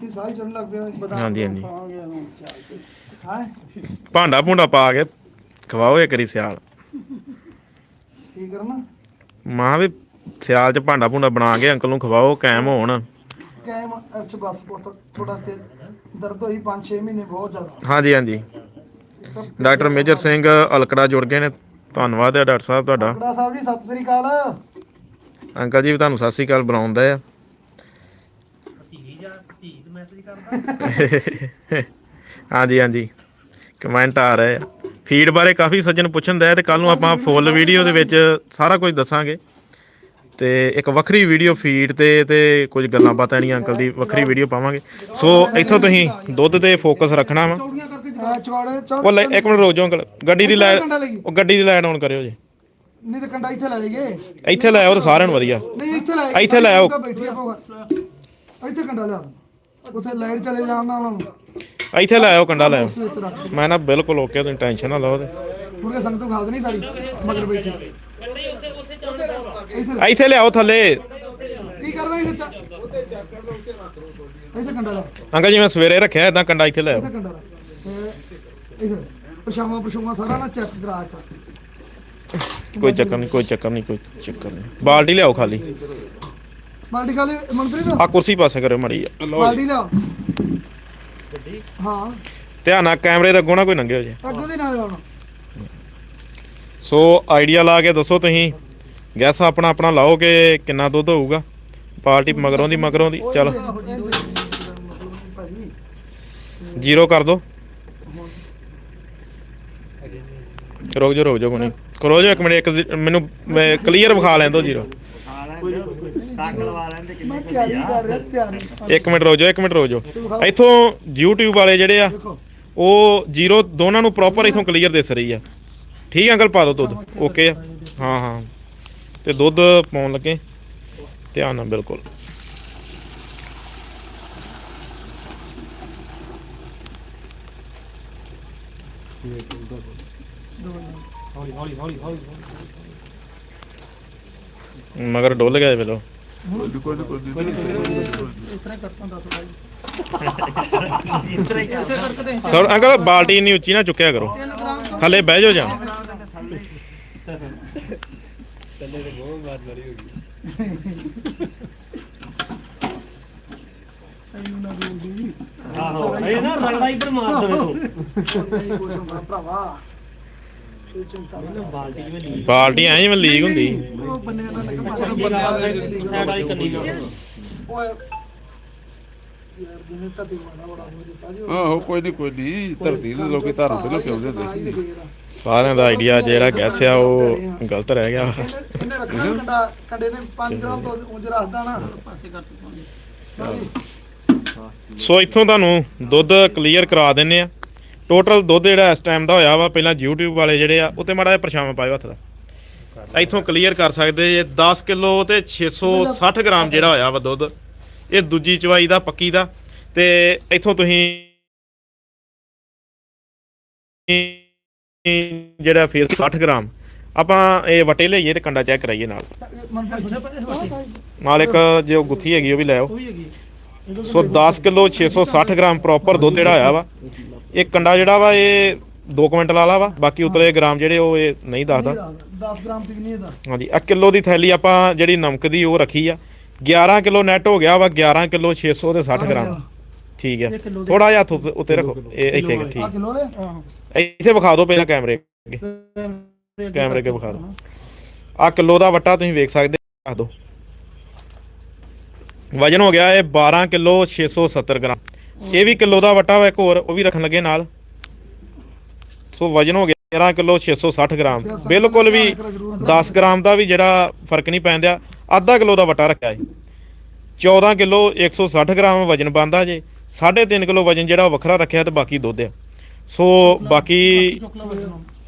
ਇਹ ਸਾਹ ਚੜਨ ਲੱਗ ਪਿਆ ਬਤਾ ਹਾਂਜੀ ਹਾਂਜੀ। ਆ ਗਿਆ ਹੁਣ ਸਿਆਲ ਤੇ। ਹਾਂ? ਭਾਂਡਾ ਭੁੰਡਾ ਪਾ ਕੇ ਖਵਾਓ ਇੱਕ ਵਾਰੀ ਸਿਆਲ। ਕੀ ਕਰਨਾ? ਮਾਂ ਵੀ ਸਿਆਲ ਚ ਭਾਂਡਾ ਭੁੰਡਾ ਬਣਾ ਕੇ ਅੰਕਲ ਨੂੰ ਖਵਾਓ ਕਾਇਮ ਹੋਣ। ਕੈਮ ਅਰਚ ਬਸ ਪੁੱਤ ਥੋੜਾ ਤੇ ਦਰਦ ਹੋਈ 5-6 ਮਹੀਨੇ ਬਹੁਤ ਜ਼ਿਆਦਾ। ਹਾਂਜੀ ਹਾਂਜੀ। ਡਾਕਟਰ ਮੇਜਰ ਸਿੰਘ ਅਲਕੜਾ ਜੁੜ ਗਏ ਨੇ। ਧੰਨਵਾਦ ਹੈ ਡਾਕਟਰ ਸਾਹਿਬ ਤੁਹਾਡਾ। ਬੜਾ ਸਾਹਿਬ ਜੀ ਸਤਿ ਸ੍ਰੀ ਅਕਾਲ। ਅੰਕਲ ਜੀ ਵੀ ਤੁਹਾਨੂੰ ਸਤਿ ਸ੍ਰੀ ਅਕਾਲ ਬੁਲਾਉਂਦਾ ਆ। ਤੇ ਮੈਸੇਜ ਕਰਦਾ। (laughs) ਹਾਂਜੀ ਹਾਂਜੀ। ਕਮੈਂਟ ਆ ਰਹੇ ਆ। ਫੀਡ ਬਾਰੇ ਕਾਫੀ ਸੱਜਣ ਪੁੱਛਣ ਦਾ ਤੇ ਕੱਲ ਨੂੰ ਆਪਾਂ ਫੁੱਲ ਵੀਡੀਓ ਦੇ ਵਿੱਚ ਸਾਰਾ ਕੁਝ ਦੱਸਾਂਗੇ। ਤੇ ਇੱਕ ਵੱਖਰੀ ਵੀਡੀਓ ਫੀਡ ਤੇ ਤੇ ਕੁਝ ਗੱਲਾਂ ਬਾਤਾਂ ਜਿਹੜੀਆਂ ਅੰਕਲ ਦੀ ਵੱਖਰੀ ਵੀਡੀਓ ਪਾਵਾਂਗੇ। ਸੋ ਇੱਥੋਂ ਤੁਸੀਂ ਦੁੱਧ ਤੇ ਫੋਕਸ ਰੱਖਣਾ ਵਾ। ਉਹ ਲੈ ਇੱਕ ਮਿੰਟ ਰੁਕ ਜਾਓ ਅੰਕਲ। ਗੱਡੀ ਦੀ ਲਾਈਟ ਉਹ ਗੱਡੀ ਦੀ ਲਾਈਟ ਆਨ ਕਰਿਓ ਜੀ। ਨਹੀਂ ਤੇ ਕੰਡਾ ਇੱਥੇ ਲੈ ਜਾਈਏ। ਇੱਥੇ ਲੈ ਆਓ ਤਾਂ ਸਾਰਿਆਂ ਨੂੰ ਵਧੀਆ। ਨਹੀਂ ਇੱਥੇ ਲੈ ਇੱਥੇ ਲੈ ਆਓ। ਇੱਥੇ ਕੰਡਾ ਲਿਆ ਉੱਥੇ ਲਾਈਟ ਚਲੇ ਜਾਣ ਨਾਲ ਉਹਨਾਂ। ਨੂੰ ਇੱਥੇ ਲੈ ਆਓ ਕੰਡਾ ਲੈ ਆਓ। ਉਸ ਵਿੱਚ ਰੱਖ ਮੈਂ ਨਾ ਬਿਲਕੁਲ ਓਕੇ ਤੁਸੀਂ ਟੈਨਸ਼ਨ ਨਾ ਲਓ ਤੇ ਮੁਰਗੇ ਸੰਗਤ ਨੂੰ ਖਾਦ ਨਹੀਂ ਸਾਰੀ ਮਗਰ ਬੈਠੀ। ਇੱਥੇ ਇੱਥੇ ਲਿਆਓ ਥੱਲੇ। ਕੀ ਕਰਦਾ ਇਹ ਸੱਚਾ ਇੱਥੇ ਕੰਡਾ ਲਾ। ਅੰਕਲ ਜੀ ਮੈਂ ਸਵੇਰੇ ਰੱਖਿਆ ਇਦਾਂ ਕੰਡਾ ਇੱਥੇ ਲੈ ਆਓ। ਇੱਥੇ ਕੰਡਾ ਲਾ। ਤੇ ਇੱਧਰ ਪਸ਼ਾਵਾ ਪਸ਼ੂਆ ਸਾਰਾ ਨਾ ਚੈੱਕ ਕਰਾ ਕੇ। ਕੋਈ ਚੱਕਰ ਨਹੀਂ ਕੋਈ ਚੱਕਰ ਨਹੀਂ ਕੋਈ ਚੱਕਰ ਨਹੀਂ। ਬਾਲਟੀ ਲਿਆਓ ਖਾਲੀ। ਬਾਲਟੀ ਖਾਲੀ ਮਨਪ੍ਰੀਤ? ਆ ਕੁਰਸੀ ਪਾਸੇ ਕਰਿਓ ਮੜੀ ਬਾਲਟੀ ਲਿਆ ਹਾਂ। ਧਿਆਨ ਨਾਲ ਕੈਮਰੇ ਦੇ ਨਾ ਕੋਈ ਲੰਘਿਓ ਜੀ। ਅੱਗੋਂ ਦੀ ਨਾ ਆਉਣਾ ਸੋ ਆਈਡੀਆ ਲਾ ਕੇ ਦੱਸੋ ਤੁਸੀਂ। ਗੈਸ ਆਪਣਾ ਆਪਣਾ ਲਾਓ ਕਿ ਕਿੰਨਾ ਦੁੱਧ ਹੋਊਗਾ। ਪਾਰਟੀ ਮਗਰੋਂ ਦੀ ਮਗਰੋਂ ਦੀ। ਚਲੋ। ਜ਼ੀਰੋ ਕਰ ਦੋ। ਰੁਕ ਜਾ ਰੁਕ ਜਾ ਕੋਣੀ ਕਰੋ ਜੋ ਇੱਕ ਮਿੰਟ ਇੱਕ ਮੈਨੂੰ ਕਲੀਅਰ ਵਿਖਾ ਲੈਣ ਦਿਓ ਜ਼ੀਰੋ। ਟੱਕ ਲਵਾ ਲੈਂਦੇ ਮੈਂ ਤਿਆਰੀ ਕਰ ਰਿਹਾ ਤਿਆਰੀ ਇੱਕ ਮਿੰਟ ਰੁਕ ਜਾਓ ਇੱਕ ਮਿੰਟ ਰੁਕ ਜਾਓ ਇੱਥੋਂ YouTube ਵਾਲੇ ਜਿਹੜੇ ਆ ਉਹ ਜ਼ੀਰੋ ਦੋਨਾਂ ਨੂੰ ਪ੍ਰੋਪਰ ਇਥੋਂ ਕਲੀਅਰ ਦਿਸ ਰਹੀ ਆ। ਠੀਕ ਆ ਅੰਕਲ ਪਾ ਦਿਓ ਦੁੱਧ। ਓਕੇ ਆ। ਹਾਂ ਹਾਂ। ਤੇ ਦੁੱਧ ਪਾਉਣ ਲੱਗੇ। ਧਿਆਨ ਨਾਲ ਬਿਲਕੁਲ। ਹੌਲੀ ਹੌਲੀ ਹੌਲੀ ਹੌਲੀ ਮਗਰ ਡੁੱਲ ਗਿਆ ਵੇਲੋ। ਇਸ ਤਰ੍ਹਾਂ ਕਰਤਾ ਹੁੰਦਾ ਥੋੜਾ ਜਿਹਾ ਇਸੇ ਕਰਕੇ ਤੇ ਥੋੜਾ ਅੰਕਲ ਬਾਲਟੀ ਇੰਨੀ ਉੱਚੀ ਨਾ ਚੁੱਕਿਆ ਕਰੋ। 3 ਗ੍ਰਾਮ ਤੋਂ ਥੱਲੇ ਬਹਿ ਜਾਓ ਜਾਂ। ਇੰਨੀ ਨਾ ਬੋਲਦੀ ਆਹੋ ਇਹ ਨਾ ਰਗੜਾ ਹੀ ਪਰ ਮਾਰ ਦੇਵੇ ਤੂੰ। ਨਹੀਂ ਕੁਛ ਹੁੰਦਾ ਭਰਾਵਾ। ਕੋਈ ਬਾਲਟੀ ਐਂ ਜਿਵੇਂ ਲੀਕ ਹੁੰਦੀ। ਉਹ ਬੰਨੇ ਦਾ ਲੱਗਾ ਸਾਈਡ ਵਾਲੀ ਕੰਨੀ ਨਾਲ ਓਏ ਯਾਰ ਜਿਹਨੇ ਤਾਂ ਦਿਮਾਗਾ ਬੜਾ ਹੋ ਦਿੱਤਾ ਜੀ ਆਹੋ ਕੋਈ ਨਹੀਂ ਕੋਈ ਨਹੀਂ ਧਰਤੀ ਦੇ ਲੋਕੀ ਧਰਮ ਤੇ ਲੋਕੀ ਆਉਂਦੇ ਹੁੰਦੇ ਸੀ ਸਾਰਿਆਂ ਦਾ ਆਈਡੀਆ ਜਿਹੜਾ ਗੈਸ ਆ ਉਹ ਗਲਤ ਰਹਿ ਗਿਆ। ਇਹਨੇ ਇਹਨੇ ਰੱਖਣਾ ਕੰਡਾ ਕੰਡੇ ਨੇ 5 ਗ੍ਰਾਮ ਤੋਂ ਉਂਝ ਰੱਖਦਾ ਨਾ ਪਾਸੇ ਕਰ ਦਿੱਤਾ। ਸੋ ਇੱਥੋਂ ਤੁਹਾਨੂੰ ਦੁੱਧ ਕਲੀਅਰ ਕਰਾ ਦਿੰਨੇ ਆ। ਟੋਟਲ ਦੁੱਧ ਜਿਹੜਾ ਇਸ ਟਾਈਮ ਦਾ ਹੋਇਆ ਵਾ ਪਹਿਲਾਂ YouTube ਵਾਲੇ ਜਿਹੜੇ ਆ ਉੱਤੇ ਮਾੜਾ ਜਿਹਾ ਪਰਛਾਵਾਂ ਪਾਇਓ ਹੱਥ ਦਾ। ਇੱਥੋਂ ਕਲੀਅਰ ਕਰ ਸਕਦੇ ਜੇ 10 ਕਿਲੋ ਤੇ 660 ਗ੍ਰਾਮ ਜਿਹੜਾ ਹੋਇਆ ਵਾ ਦੁੱਧ। ਇਹ ਦੂਜੀ ਚਵਾਈ ਦਾ ਪੱਕੀ ਦਾ। ਤੇ ਇੱਥੋਂ ਤੁਸੀਂ ਜਿਹੜਾ ਫੇਰ 60 ਗ੍ਰਾਮ। ਆਪਾਂ ਇਹ ਵਟੇ ਲਈਏ ਤੇ ਕੰਡਾ ਚੈੱਕ ਕਰਾਈਏ ਨਾਲ। ਨਾਲ ਇੱਕ ਜੋ ਗੁੱਥੀ ਹੈਗੀ ਉਹ ਵੀ ਲੈ ਆਓ। ਸੋ 10 ਕਿਲੋ 660 ਗ੍ਰਾਮ ਪ੍ਰੋਪਰ ਦੁੱਧ ਜਿਹੜਾ ਹੋਇਆ ਵਾ। ਇਹ ਕੰਡਾ ਜਿਹੜਾ ਵਾ ਇਹ 2 ਕੁਇੰਟਲ ਵਾਲਾ ਵਾ ਬਾਕੀ ਉਤਲੇ ਗ੍ਰਾਮ ਜਿਹੜੇ ਉਹ ਇਹ ਨਹੀਂ ਦੱਸਦਾ। 10 ਗ੍ਰਾਮ ਤੱਕ ਨਹੀਂ ਇਹਦਾ ਹਾਂਜੀ ਆ ਕਿਲੋ ਦੀ ਥੈਲੀ ਆਪਾਂ ਜਿਹੜੀ ਨਮਕ ਦੀ ਉਹ ਰੱਖੀ ਆ। 11 ਕਿਲੋ ਨੈਟ ਹੋ ਗਿਆ ਵਾ 11 ਕਿਲੋ 600 ਤੇ 60 ਗ੍ਰਾਮ। ਠੀਕ ਹੈ ਥੋੜਾ ਜਿਹਾ ਹੱਥ ਉੱਤੇ- ਰੱਖੋ। ਇਹ ਇੱਥੇ ਆ ਠੀਕ ਕਿਲੋ ਲੈ ਆਹੋ ਇੱਥੇ ਵਿਖਾ ਦਿਓ ਪਹਿਲਾਂ ਕੈਮਰੇ ਅੱਗੇ। ਕੈਮਰੇ ਅੱਗੇ ਵਿਖਾ ਦਿਓ। ਆ ਕਿਲੋ ਦਾ ਵੱਟਾ ਤੁਸੀਂ ਵੇਖ ਸਕਦੇ ਦੱਸ ਦਿਓ। ਵਜਨ ਹੋ ਗਿਆ ਇਹ 12 ਕਿਲੋ 670 ਗ੍ਰਾਮ। ਇਹ ਵੀ ਕਿਲੋ ਦਾ ਵੱਟਾ ਵਾ ਇੱਕ ਹੋਰ ਉਹ ਵੀ ਰੱਖਣ ਲੱਗੇ ਨਾਲ। ਸੋ ਵਜਨ ਹੋ ਗਿਆ 13 ਕਿਲੋ 660 ਗ੍ਰਾਮ। ਬਿਲਕੁਲ ਵੀ 10 ਗ੍ਰਾਮ ਦਾ ਵੀ ਜਿਹੜਾ ਫ਼ਰਕ ਨਹੀਂ ਪੈਂਦਾ ਅੱਧਾ ਕਿਲੋ ਦਾ ਵੱਟਾ ਰੱਖਿਆ ਹੈ 14 ਕਿਲੋ 160 ਗ੍ਰਾਮ ਵਜਨ ਬੰਦਾ ਜੇ। 3.5 ਕਿਲੋ ਵਜਨ ਜਿਹੜਾ ਉਹ ਵੱਖਰਾ ਰੱਖਿਆ ਤੇ ਬਾਕੀ ਦੁੱਧ ਆ। ਸੋ ਬਾਕੀ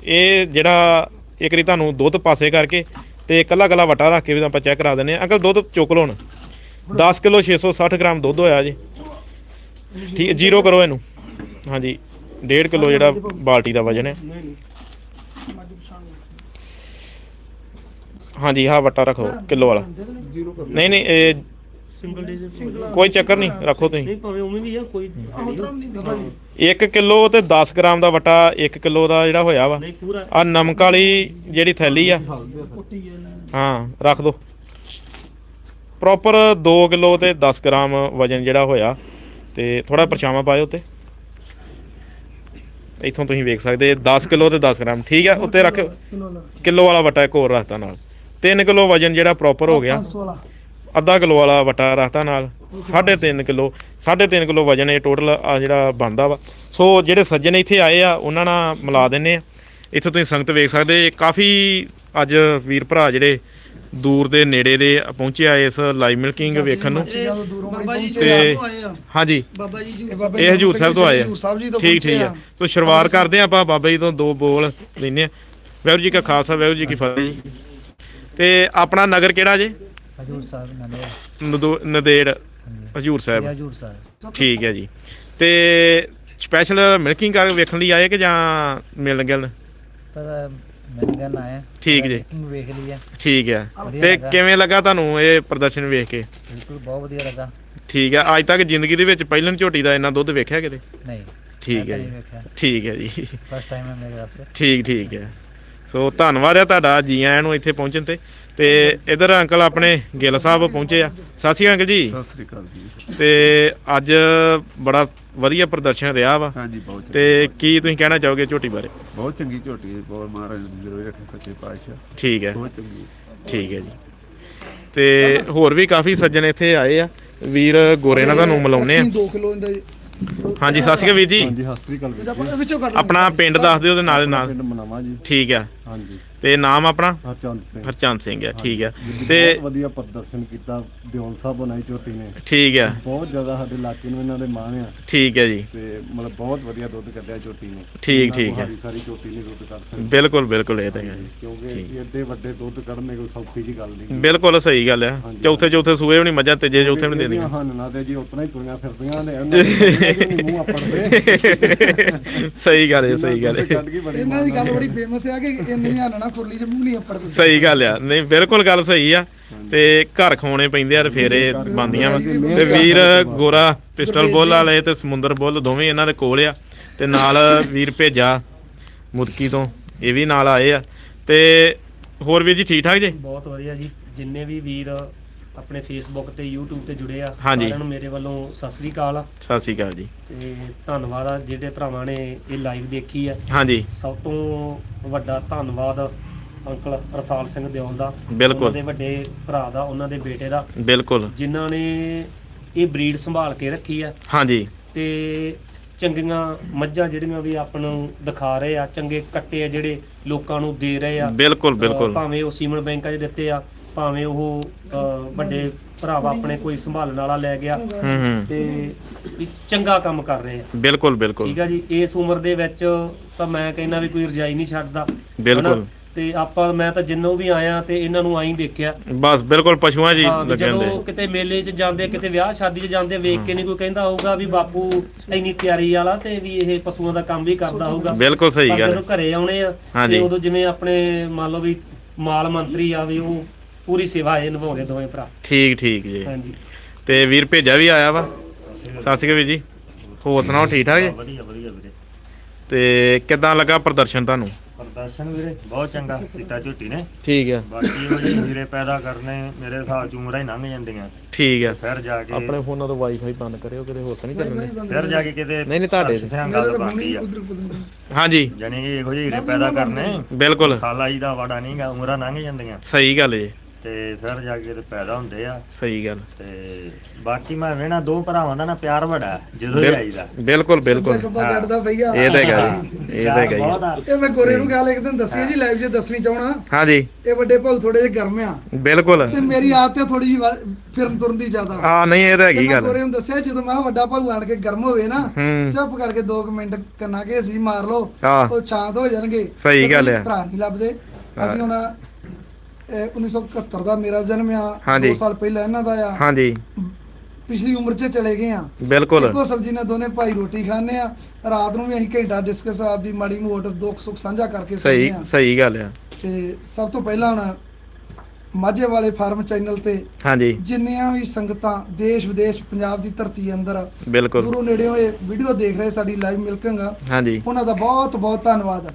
ਇਹ ਜਿਹੜਾ ਇੱਕ ਵਾਰੀ ਤੁਹਾਨੂੰ ਦੁੱਧ ਪਾਸੇ ਕਰਕੇ ਤੇ ਕੱਲਾ ਕੱਲਾ ਵਟਾ ਰੱਖ ਕੇ ਵੀ ਆਪਾਂ ਚੈੱਕ ਕਰਾ ਦਿੰਨੇ ਆ ਅੰਕਲ ਦੁੱਧ ਚੁੱਕ ਲਓ ਹੁਣ। 10 ਕਿਲੋ 660 ਗ੍ਰਾਮ ਦੁੱਧ ਹੋਇਆ ਜੀ। ਠੀਕ ਹੈ ਜ਼ੀਰੋ ਕਰੋ ਇਹਨੂੰ। ਹਾਂਜੀ 1.5 ਕਿਲੋ ਜਿਹੜਾ ਬਾਲਟੀ ਦਾ ਵਜਨ ਹੈ। ਹਾਂਜੀ ਆਹ ਵਟਾ ਰੱਖੋ ਕਿਲੋ ਵਾਲਾ। ਨਹੀਂ ਨਹੀਂ ਇਹ ਸਿੰਗਲ ਡੇ ਕੋਈ ਚੱਕਰ ਨਹੀਂ ਰੱਖੋ ਤੁਸੀਂ। ਨਹੀਂ ਭਾਵੇਂ ਉਵੇਂ ਵੀ ਆ ਕੋਈ ਆਹੋ ਤਰ੍ਹਾਂ ਨਹੀਂ ਦੇਖੋ ਜੀ 1 ਕਿਲੋ ਤੇ 10 ਗ੍ਰਾਮ ਦਾ ਵਟਾ 1 ਕਿਲੋ ਦਾ ਜਿਹੜਾ ਹੋਇਆ ਵਾ। ਆ ਨਮਕ ਵਾਲੀ ਜਿਹੜੀ ਥੈਲੀ ਆ। ਹੈ ਹਾਂ ਰੱਖ ਦੋ। ਪ੍ਰੋਪਰ 2 ਕਿਲੋ ਤੇ 10 ਗ੍ਰਾਮ ਵਜਨ ਜਿਹੜਾ ਹੋਇਆ। ਤੇ ਥੋੜਾ ਪਰਛਾਵਾਂ ਪਾਇਓ ਉੱਤੇ। ਇੱਥੋਂ ਤੁਸੀਂ ਵੇਖ ਸਕਦੇ 10 ਕਿਲੋ ਤੇ 10 ਗ੍ਰਾਮ, ਠੀਕ ਹੈ ਉੱਤੇ ਰੱਖ, ਕਿਲੋ ਵਾਲਾ ਵਟਾ ਇੱਕ ਹੋਰ ਰੱਖਤਾ ਨਾਲ। 3 ਕਿਲੋ ਵਜਨ ਜਿਹੜਾ ਪ੍ਰੋਪਰ ਹੋ ਗਿਆ। ਅੱਧਾ ਕਿਲੋ ਵਾਲਾ ਵਟਾ ਰੱਖਤਾ ਨਾਲ 3.5 ਕਿਲੋ 3.5 ਕਿਲੋ ਵਜਨ ਇਹ ਟੋਟਲ ਆ ਜਿਹੜਾ ਬਣਦਾ ਵਾ। ਸੋ ਜਿਹੜੇ ਸੱਜਣ ਇੱਥੇ ਆਏ ਆ, ਉਹਨਾਂ ਨਾਲ ਮਿਲਾ ਦਿੰਨੇ ਆ। ਇੱਥੋਂ ਤੁਸੀਂ ਸੰਗਤ ਵੇਖ ਸਕਦੇ ਕਾਫੀ ਅੱਜ ਵੀਰ ਭਰਾ ਜਿਹੜੇ ਦੂਰ ਦੇ ਨੇੜੇ ਦੇ ਪਹੁੰਚੇ ਆ ਇਸ ਲਾਈਵ ਮਿਲਕਿੰਗ ਵੇਖਣ ਨੂੰ। ਬਾਬਾ ਜੀ ਤੇ- ਜੋ ਤੋਂ ਆਏ ਆ। ਹਾਂਜੀ। ਬਾਬਾ ਜੀ ਜੀ ਇਹ ਹਜੂਰ ਸਾਹਿਬ ਤੋਂ ਆਏ ਆ। ਹਜੂਰ ਸਾਹਿਬ ਜੀ ਤੋਂ ਠੀਕ ਠੀਕ ਆ। ਤੋ ਸ਼ੁਰੂਆਤ ਕਰਦੇ ਆ ਆਪਾਂ ਬਾਬਾ ਜੀ ਤੋਂ ਦੋ ਬੋਲ ਲੈਨੇ ਆ। ਵਾਹਿਗੁਰੂ ਜੀ ਕਾ ਖਾਲਸਾ ਵਾਹਿਗੁਰੂ ਜੀ ਕੀ ਫਤਿਹ ਜੀ। ਤੇ ਆਪਣਾ ਨਗਰ ਕਿਹੜਾ ਜੇ? ਹਜੂਰ ਸਾਹਿਬ ਨੰਦੇ ਨਦੋ- ਨਦੇੜ ਹਜੂਰ ਸਾਹਿਬ। ਹਜੂਰ ਸਾਹਿਬ। ਠੀਕ ਹੈ ਜੀ। ਤੇ ਸਪੈਸ਼ਲ ਮਿਲਕਿੰਗ ਕਰ ਵੇਖਣ ਲਈ ਆਏ ਕਿ ਜਾਂ ਮਿਲਣ ਗਿਲਣ? ਆਇਆ। ਠੀਕ ਜੀ। Tracking ਵੇਖ ਲਈ ਹੈ ਠੀਕ ਹੈ ਤੇ। ਕਿਵੇਂ ਲੱਗਾ ਤੁਹਾਨੂੰ ਇਹ ਪ੍ਰਦਰਸ਼ਨ ਵੇਖ ਕੇ? ਬਿਲਕੁਲ ਬਹੁਤ ਵਧੀਆ ਲੱਗਾ। ਠੀਕ ਹੈ ਅੱਜ ਤੱਕ ਜ਼ਿੰਦਗੀ ਦੇ ਵਿੱਚ ਪਹਿਲਨ ਝੋਟੀ ਦਾ ਇੰਨਾ ਦੁੱਧ ਵੇਖਿਆ ਕਿਤੇ? ਨਹੀਂ ਠੀਕ ਹੈ ਜੀ। ਠੀਕ ਹੈ ਜੀ। ਫਸਟ ਟਾਈਮ ਹੈ ਮੇਰੇ ਵਾਸਤੇ। ਠੀਕ ਠੀਕ ਹੈ ਸੋ ਧੰਨਵਾਦ ਹੈ ਤੁਹਾਡਾ ਜੀ ਆਇਆਂ ਨੂੰ ਇੱਥੇ ਪਹੁੰਚਣ ਤੇ। ਤੇ ਇਧਰ ਅੰਕਲ ਆਪਣੇ ਗਿੱਲ ਸਾਹਿਬ ਪਹੁੰਚੇ ਆ। ਸਤਿ ਸ਼੍ਰੀ ਅਕਾਲ ਅੰਕਲ ਜੀ। ਸਤਿ ਸ੍ਰੀ ਅਕਾਲ ਜੀ। ਤੇ ਅੱਜ ਬੜਾ ਵਧੀਆ ਪ੍ਰਦਰਸ਼ਨ ਰਿਹਾ ਵਾ। ਹਾਂਜੀ ਬਹੁਤ ਚੰਗੀ। ਤੇ ਕੀ ਤੁਸੀਂ ਕਹਿਣਾ ਚਾਹੋਗੇ ਝੋਟੀ ਬਾਰੇ? ਬਹੁਤ ਚੰਗੀ ਝੋਟੀ ਹੈ। ਬਹੁਤ ਮਹਾਰਾਜ ਨੇ ਜ਼ਰੂਰ ਰੱਖੇ ਸੱਚੇ ਪਾਤਸ਼ਾਹ। ਠੀਕ ਹੈ। ਬਹੁਤ ਚੰਗੀ। ਠੀਕ ਹੈ ਜੀ। ਤੇ ਹੋਰ ਵੀ ਕਾਫੀ ਸੱਜਣ ਇੱਥੇ ਆਏ ਆ। ਵੀਰ ਗੋਰੇ ਨਾਲ ਤੁਹਾਨੂੰ ਮਿਲਾਉਨੇ ਆ। 2 ਕਿਲੋ ਇਹਦਾ ਜੀ। ਹਾਂਜੀ ਸਤਿ ਸ਼੍ਰੀ ਅਕਾਲ ਵੀਰ ਜੀ। ਹਾਂਜੀ ਸਤਿ ਸ੍ਰੀ ਅਕਾਲ ਆਪਾਂ ਵਿੱਚੋਂ ਕੱਢ ਆਪਣਾ ਪਿੰਡ ਦੱਸ ਦਿਓ ਤੇ ਨਾਲ ਨਾਲ। ਪਿੰਡ ਮਨਾਵਾ ਜੀ। ਠੀਕ ਆ ਹਾਂਜੀ। ਤੇ ਨਾਮ ਆਪਣਾ? ਹਰਚੰਦ ਸਿੰਘ। ਹਰਚੰਦ ਸਿੰਘ ਹੈ ਠੀਕ ਹੈ। ਤੇ ਬਹੁਤ ਵਧੀਆ ਪ੍ਰਦਰਸ਼ਨ ਕੀਤਾ ਦਿਓਲ ਸਾਹਿਬ ਬਣਾਈ ਝੋਟੀ ਨੇ। ਠੀਕ ਹੈ। ਬਹੁਤ ਜ਼ਿਆਦਾ ਸਾਡੇ ਇਲਾਕੇ ਨੂੰ ਇਹਨਾਂ ਦੇ ਮਾਣ ਆ। ਠੀਕ ਹੈ ਜੀ। ਤੇ ਮਤਲਬ ਬਹੁਤ ਵਧੀਆ ਦੁੱਧ ਕੱਢਿਆ ਝੋਟੀ ਨੇ। ਠੀਕ, ਠੀਕ ਹੈ। ਸਾਰੀ ਸਾਰੀ ਝੋਟੀ ਨੇ ਦੁੱਧ ਕੱਢ ਸਕਦੀ। ਬਿਲਕੁਲ ਬਿਲਕੁਲ ਇਹ ਤਾਂ ਹੈ ਜੀ। ਕਿਉਂਕਿ ਏਡੇ ਵੱਡੇ ਦੁੱਧ ਕੱਢਣੇ ਕੋਈ ਸੌਖੀ ਜੀ ਗੱਲ ਨਹੀਂ ਬਿਲਕੁਲ ਸਹੀ ਗੱਲ ਹੈ। ਚੌਥੇ ਚੌਥੇ ਸੂਏ ਵੀ ਨਹੀਂ ਮੱਝਾਂ ਤੀਜੇ ਚੌਥੇ ਵੀ ਨਹੀਂ ਦੇਦੀਆਂ ਹਨ ਨਾ ਤੇ ਜੀ ਉਤਨਾ ਹੀ ਤੁਰੀਆਂ ਫਿਰਦੀਆਂ ਨੇ ਮੂੰਹ ਆਪੜਦੇ। ਸਹੀ ਗੱਲ ਹੈ ਸਹੀ ਗੱਲ ਹੈ। ਇਹਨਾਂ ਦੀ ਗੱਲ ਬੜੀ ਫੇਮਸ ਆ। ਕਿ ਇੰਨੀਆਂ ਨਾ ਖੁਰਲੀ ਚ ਮੂੰਹ ਨਹੀਂ ਅੱਪੜਦੇ ਸਹੀ ਗੱਲ ਆ। ਨਹੀਂ ਬਿਲਕੁਲ ਗੱਲ ਸਹੀ ਆ। ਤੇ ਘਰ ਖਾਉਣੇ ਪੈਂਦੇ ਆ ਤੇ ਫੇਰ ਇਹ ਬਣਦੀਆਂ ਵਾ। ਤੇ ਵੀਰ ਗੋਰਾ ਪਿਸਟਲ ਬੁੱਲ ਵਾਲੇ ਤੇ ਸਮੁੰਦਰ ਬੁੱਲ ਦੋਵੇਂ ਇਹਨਾਂ ਦੇ ਕੋਲ ਆ। ਤੇ ਨਾਲ ਵੀਰ ਭੇਜਾ ਮੁਦਕੀ ਤੋਂ। ਇਹ ਵੀ ਨਾਲ ਆਏ ਆ। ਤੇ ਹੋਰ ਵੀਰ ਜੀ ਠੀਕ ਠਾਕ ਜੀ? ਬਹੁਤ ਵਧੀਆ ਜੀ। ਜਿੰਨੇ ਵੀ ਵੀਰ ਆਪਣੇ ਫੇਸਬੁੱਕ ਤੇ YouTube ਤੇ ਜੁੜੇ ਆ। ਹਾਂਜੀ। ਸਾਰਿਆਂ ਨੂੰ ਮੇਰੇ ਵੱਲੋਂ ਸਤਿ ਸ੍ਰੀ ਅਕਾਲ। ਆ ਸਤਿ ਸ਼੍ਰੀ ਅਕਾਲ ਜੀ। ਤੇ ਧੰਨਵਾਦ ਆ ਜਿਹੜੇ ਭਰਾਵਾਂ ਨੇ ਇਹ ਲਾਈਵ ਦੇਖੀ ਆ। ਹਾਂਜੀ। ਸਭ ਤੋਂ ਵੱਡਾ ਧੰਨਵਾਦ ਅੰਕਲ ਰਸਾਲ ਸਿੰਘ ਦਿਓਲ ਦਾ। ਬਿਲਕੁਲ। ਉਹਨਾਂ ਦੇ ਵੱਡੇ ਭਰਾ ਦਾ ਉਹਨਾਂ ਦੇ ਬੇਟੇ ਦਾ। ਬਿਲਕੁਲ। ਜਿਨ੍ਹਾਂ ਨੇ ਇਹ ਬਰੀਡ ਸੰਭਾਲ ਕੇ ਰੱਖੀ ਆ। ਹਾਂਜੀ। ਤੇ ਚੰਗੀਆਂ ਮੱਝਾਂ ਜਿਹੜੀਆਂ ਵੀ ਆਪਾਂ ਨੂੰ ਦਿਖਾ ਰਹੇ ਆ ਚੰਗੇ ਕੱਟੇ ਆ ਜਿਹੜੇ ਲੋਕਾਂ ਨੂੰ ਦੇ ਰਹੇ ਆ। ਬਿਲਕੁਲ ਬਿਲਕੁਲ। ਭਾਵੇਂ ਉਹ ਸੀਮਨ ਬੈਂਕਾਂ 'ਚ ਦਿੱਤੇ ਆ ਭਾਵੇਂ ਉਹ ਵੱਡੇ ਭਰਾਵਾ ਆਪਣੇ ਕੋਈ ਸੰਭਾਲਣ ਵਾਲਾ ਲੈ ਗਿਆ ਹੂੰ ਹੂੰ। ਤੇ ਵੀ ਚੰਗਾ ਕੰਮ ਕਰ ਰਹੇ ਆ। ਬਿਲਕੁਲ ਬਿਲਕੁਲ। ਠੀਕ ਆ ਜੀ ਇਸ ਉਮਰ ਦੇ ਵਿੱਚ ਤਾਂ ਮੈਂ ਕਹਿੰਦਾ ਵੀ ਕੋਈ ਰਜਾਈ ਨਹੀਂ ਛੱਡਦਾ। ਬਿਲਕੁਲ। ਹਨਾ? ਤੇ ਆਪਾਂ ਮੈਂ ਤਾਂ ਜਿੰਨੋਂ ਵੀ ਆਇਆ ਤੇ ਇਹਨਾਂ ਨੂੰ ਆਈ ਦੇਖਿਆ। ਬਸ ਬਿਲਕੁਲ ਪਸ਼ੂਆਂ ਜੀ ਹਾਂ, ਵੀ ਜਦੋਂ ਕਿਤੇ ਮੇਲੇ 'ਚ ਜਾਂਦੇ ਕਿਤੇ ਵਿਆਹ ਸ਼ਾਦੀ 'ਚ ਜਾਂਦੇ ਵੇਖ ਕੇ ਨਹੀਂ ਕੋਈ ਕਹਿੰਦਾ ਹੋਊਗਾ ਵੀ ਬਾਪੂ ਇੰਨੀ ਤਿਆਰੀ ਵਾਲਾ ਤੇ ਵੀ ਇਹ ਪਸ਼ੂਆਂ ਦਾ ਕੰਮ ਵੀ ਕਰਦਾ ਹੋਊਗਾ। ਬਿਲਕੁਲ ਸਹੀ ਪਰ ਗੱਲ। ਜਦੋਂ ਘਰੇ ਆਉਣੇ ਆ ਹਾਂਜੀ। ਤੇ ਉਦੋਂ ਜਿਵੇਂ ਆਪਣੇ ਮੰਨ ਲਓ ਵੀ ਮਾਲ ਮੰਤਰੀ ਆ ਵੀ ਉਹ ਪੂਰੀ ਸੇਵਾ ਇਹ ਨਿਭਾਉਂਦੇ ਦੋਵੇਂ ਭਰਾ। ਠੀਕ ਠੀਕ ਜੀ। ਹਾਂਜੀ। ਤੇ ਵੀਰ ਭੇਜਾ ਵੀ ਆਇਆ ਵਾ? ਸਤਿ ਸ਼੍ਰੀ ਅਕਾਲ ਵੀਰ ਜੀ। ਹੋਰ ਸੁਣਾਓ ਠੀਕ ਠਾਕ ਜੀ? ਵਧੀਆ ਵਧੀਆ ਵੀਰੇ। ਤੇ ਕਿੱਦਾਂ ਲੱਗਾ ਪ੍ਰਦਰਸ਼ਨ ਤੁਹਾਨੂੰ? ਪ੍ਰਦਰਸ਼ਨ ਵੀਰੇ ਬਹੁਤ ਚੰਗਾ ਕੀਤਾ ਝੋਟੀ ਨੇ। ਠੀਕ ਆ। ਬਾਕੀ ਉਹ ਜੀ ਹੀਰੇ ਪੈਦਾ ਕਰਨੇ ਮੇਰੇ ਹਿਸਾਬ ਚ ਉਮਰਾਂ ਹੀ ਲੰਘ ਜਾਂਦੀਆਂ। ਠੀਕ ਆ। ਫਿਰ ਜਾ ਕੇ ਆਪਣੇ ਫੋਨਾਂ ਤੋਂ ਵਾਈਫਾਈ ਬੰਦ ਕਰਿਓ ਕਿਤੇ ਹੋਰ ਤਾਂ ਨਹੀਂ ਚੱਲਣੇ। ਫਿਰ ਜਾ ਕੇ ਕਿਤੇ ਨਹੀਂ, ਨਹੀਂ, ਤੁਹਾਡੇ ਮੇਰੇ ਗੱਲ ਤਾਂ ਮੰਮੀ ਆ। ਉਧਰ ਹਾਂਜੀ। ਜਾਨੀ ਕਿ ਇਹੋ ਜਿਹੇ ਹੀਰੇ ਪੈਦਾ ਕਰਨੇ। ਬਿਲਕੁਲ। ਖਾਲਾ ਜੀ ਦਾ ਵਾੜਾ ਨਹੀਂਗਾ ਉਮਰਾਂ ਲੰਘ ਜਾਂਦੀਆਂ। ਸਹੀ ਗੱਲ ਜੀ ਤੇ ਫਿਰ ਜਾ ਕੇ ਤੇ ਪੈਦਾ ਹੁੰਦੇ ਆ। ਸਹੀ ਗੱਲ। ਤੇ ਬਾਕੀ ਮੈਂ ਵੇਣਾ ਦੋ ਭਰਾਵਾਂ ਦਾ ਨਾ ਪਿਆਰ ਬੜਾ ਹੈ, ਜਦੋਂ ਹੀ ਆਈਦਾ। ਬਿਲਕੁਲ ਬਿਲਕੁਲ। ਕੱਬਾ ਕੱਢਦਾ ਭਈਆ ਇਹ ਤਾਂ ਹੈਗਾ ਜੀ ਇਹ ਤਾਂ ਹੈਗਾ ਜੀ। ਇਹ ਮੈਂ ਗੋਰੇ ਨੂੰ ਗੱਲ ਇੱਕ ਦਿਨ ਦੱਸੀ ਜੀ ਲਾਈਵ 'ਚ ਦੱਸਣੀ ਚਾਹਣਾ। ਹਾਂਜੀ। ਇਹ ਵੱਡੇ ਭਾਊ ਥੋੜੇ ਜਿਹੇ ਗਰਮ ਆ। ਬਿਲਕੁਲ। ਤੇ ਮੇਰੀ ਆਦਤ ਹੈ ਥੋੜੀ ਜਿਹੀ ਫਿਰਨ ਤੁਰਨ ਦੀ ਜ਼ਿਆਦਾ। ਆ ਨਹੀਂ ਇਹ ਤਾਂ ਹੈਗੀ ਗੱਲ। ਗੋਰੇ ਨੂੰ ਦੱਸਿਆ ਜਦੋਂ ਮੈਂ ਕਿਹਾ ਵੱਡਾ ਭਾਊ ਆਣ ਕੇ ਗਰਮ ਹੋਵੇ ਨਾ ਹੂੰ। ਚੁੱਪ ਕਰਕੇ 2 ਮਿੰਟ ਕੰਨਾ ਕੇ ਅਸੀਂ ਮਾਰ ਲਓ ਹਾਂ। ਉਹ ਸ਼ਾਂਤ ਹੋ ਜਾਣਗੇ। ਸਹੀ ਗੱਲ ਆ। ਭਰਾ ਨਹੀਂ ਲੱਭਦੇ। ਅਸੀਂ ਹੁਣ ਇਹ 1971 ਦਾ ਮੇਰਾ ਜਨਮ ਆ। ਹਾਂਜੀ। 2 ਸਾਲ ਪਹਿਲਾਂ ਇਹਨਾਂ ਦਾ ਆ। ਹਾਂਜੀ। ਪਿਛਲੀ ਉਮਰ 'ਚ ਚਲੇ ਗਏ ਆ। ਬਿਲਕੁਲ। ਇੱਕੋ ਸਬਜ਼ੀ ਨਾਲ ਦੋਨੇ ਭਾਈ ਰੋਟੀ ਖਾਣੇ ਆ। ਰਾਤ ਨੂੰ ਵੀ ਅਸੀਂ ਘੰਟਾ ਡਿਸਕਸ ਆਪਦੀ ਮਾੜੀ ਮੋਟ ਦੁੱਖ ਸੁੱਖ ਸਾਂਝਾ ਕਰਕੇ ਸਹੀ ਸਹੀ ਗੱਲ ਆ। ਤੇ ਸਭ ਤੋਂ ਪਹਿਲਾਂ ਹੁਣ ਮਾਝੇ ਵਾਲੇ ਫਾਰਮ ਚੈਨਲ ਤੇ ਹਾਂਜੀ। ਜਿੰਨੀਆਂ ਵੀ ਸੰਗਤਾਂ ਦੇਸ਼ ਵਿਦੇਸ਼ ਪੰਜਾਬ ਦੀ ਧਰਤੀ ਅੰਦਰ ਬਿਲਕੁਲ। ਦੂਰੋਂ ਨੇੜਿਓਂ ਇਹ ਵੀਡੀਓ ਦੇਖ ਰਹੇ ਸਾਡੀ ਲਾਈਵ ਮਿਲਕਿੰਗ ਹਾਂਜੀ। ਉਹਨਾਂ ਦਾ ਬਹੁਤ ਬਹੁਤ ਧੰਨਵਾਦ।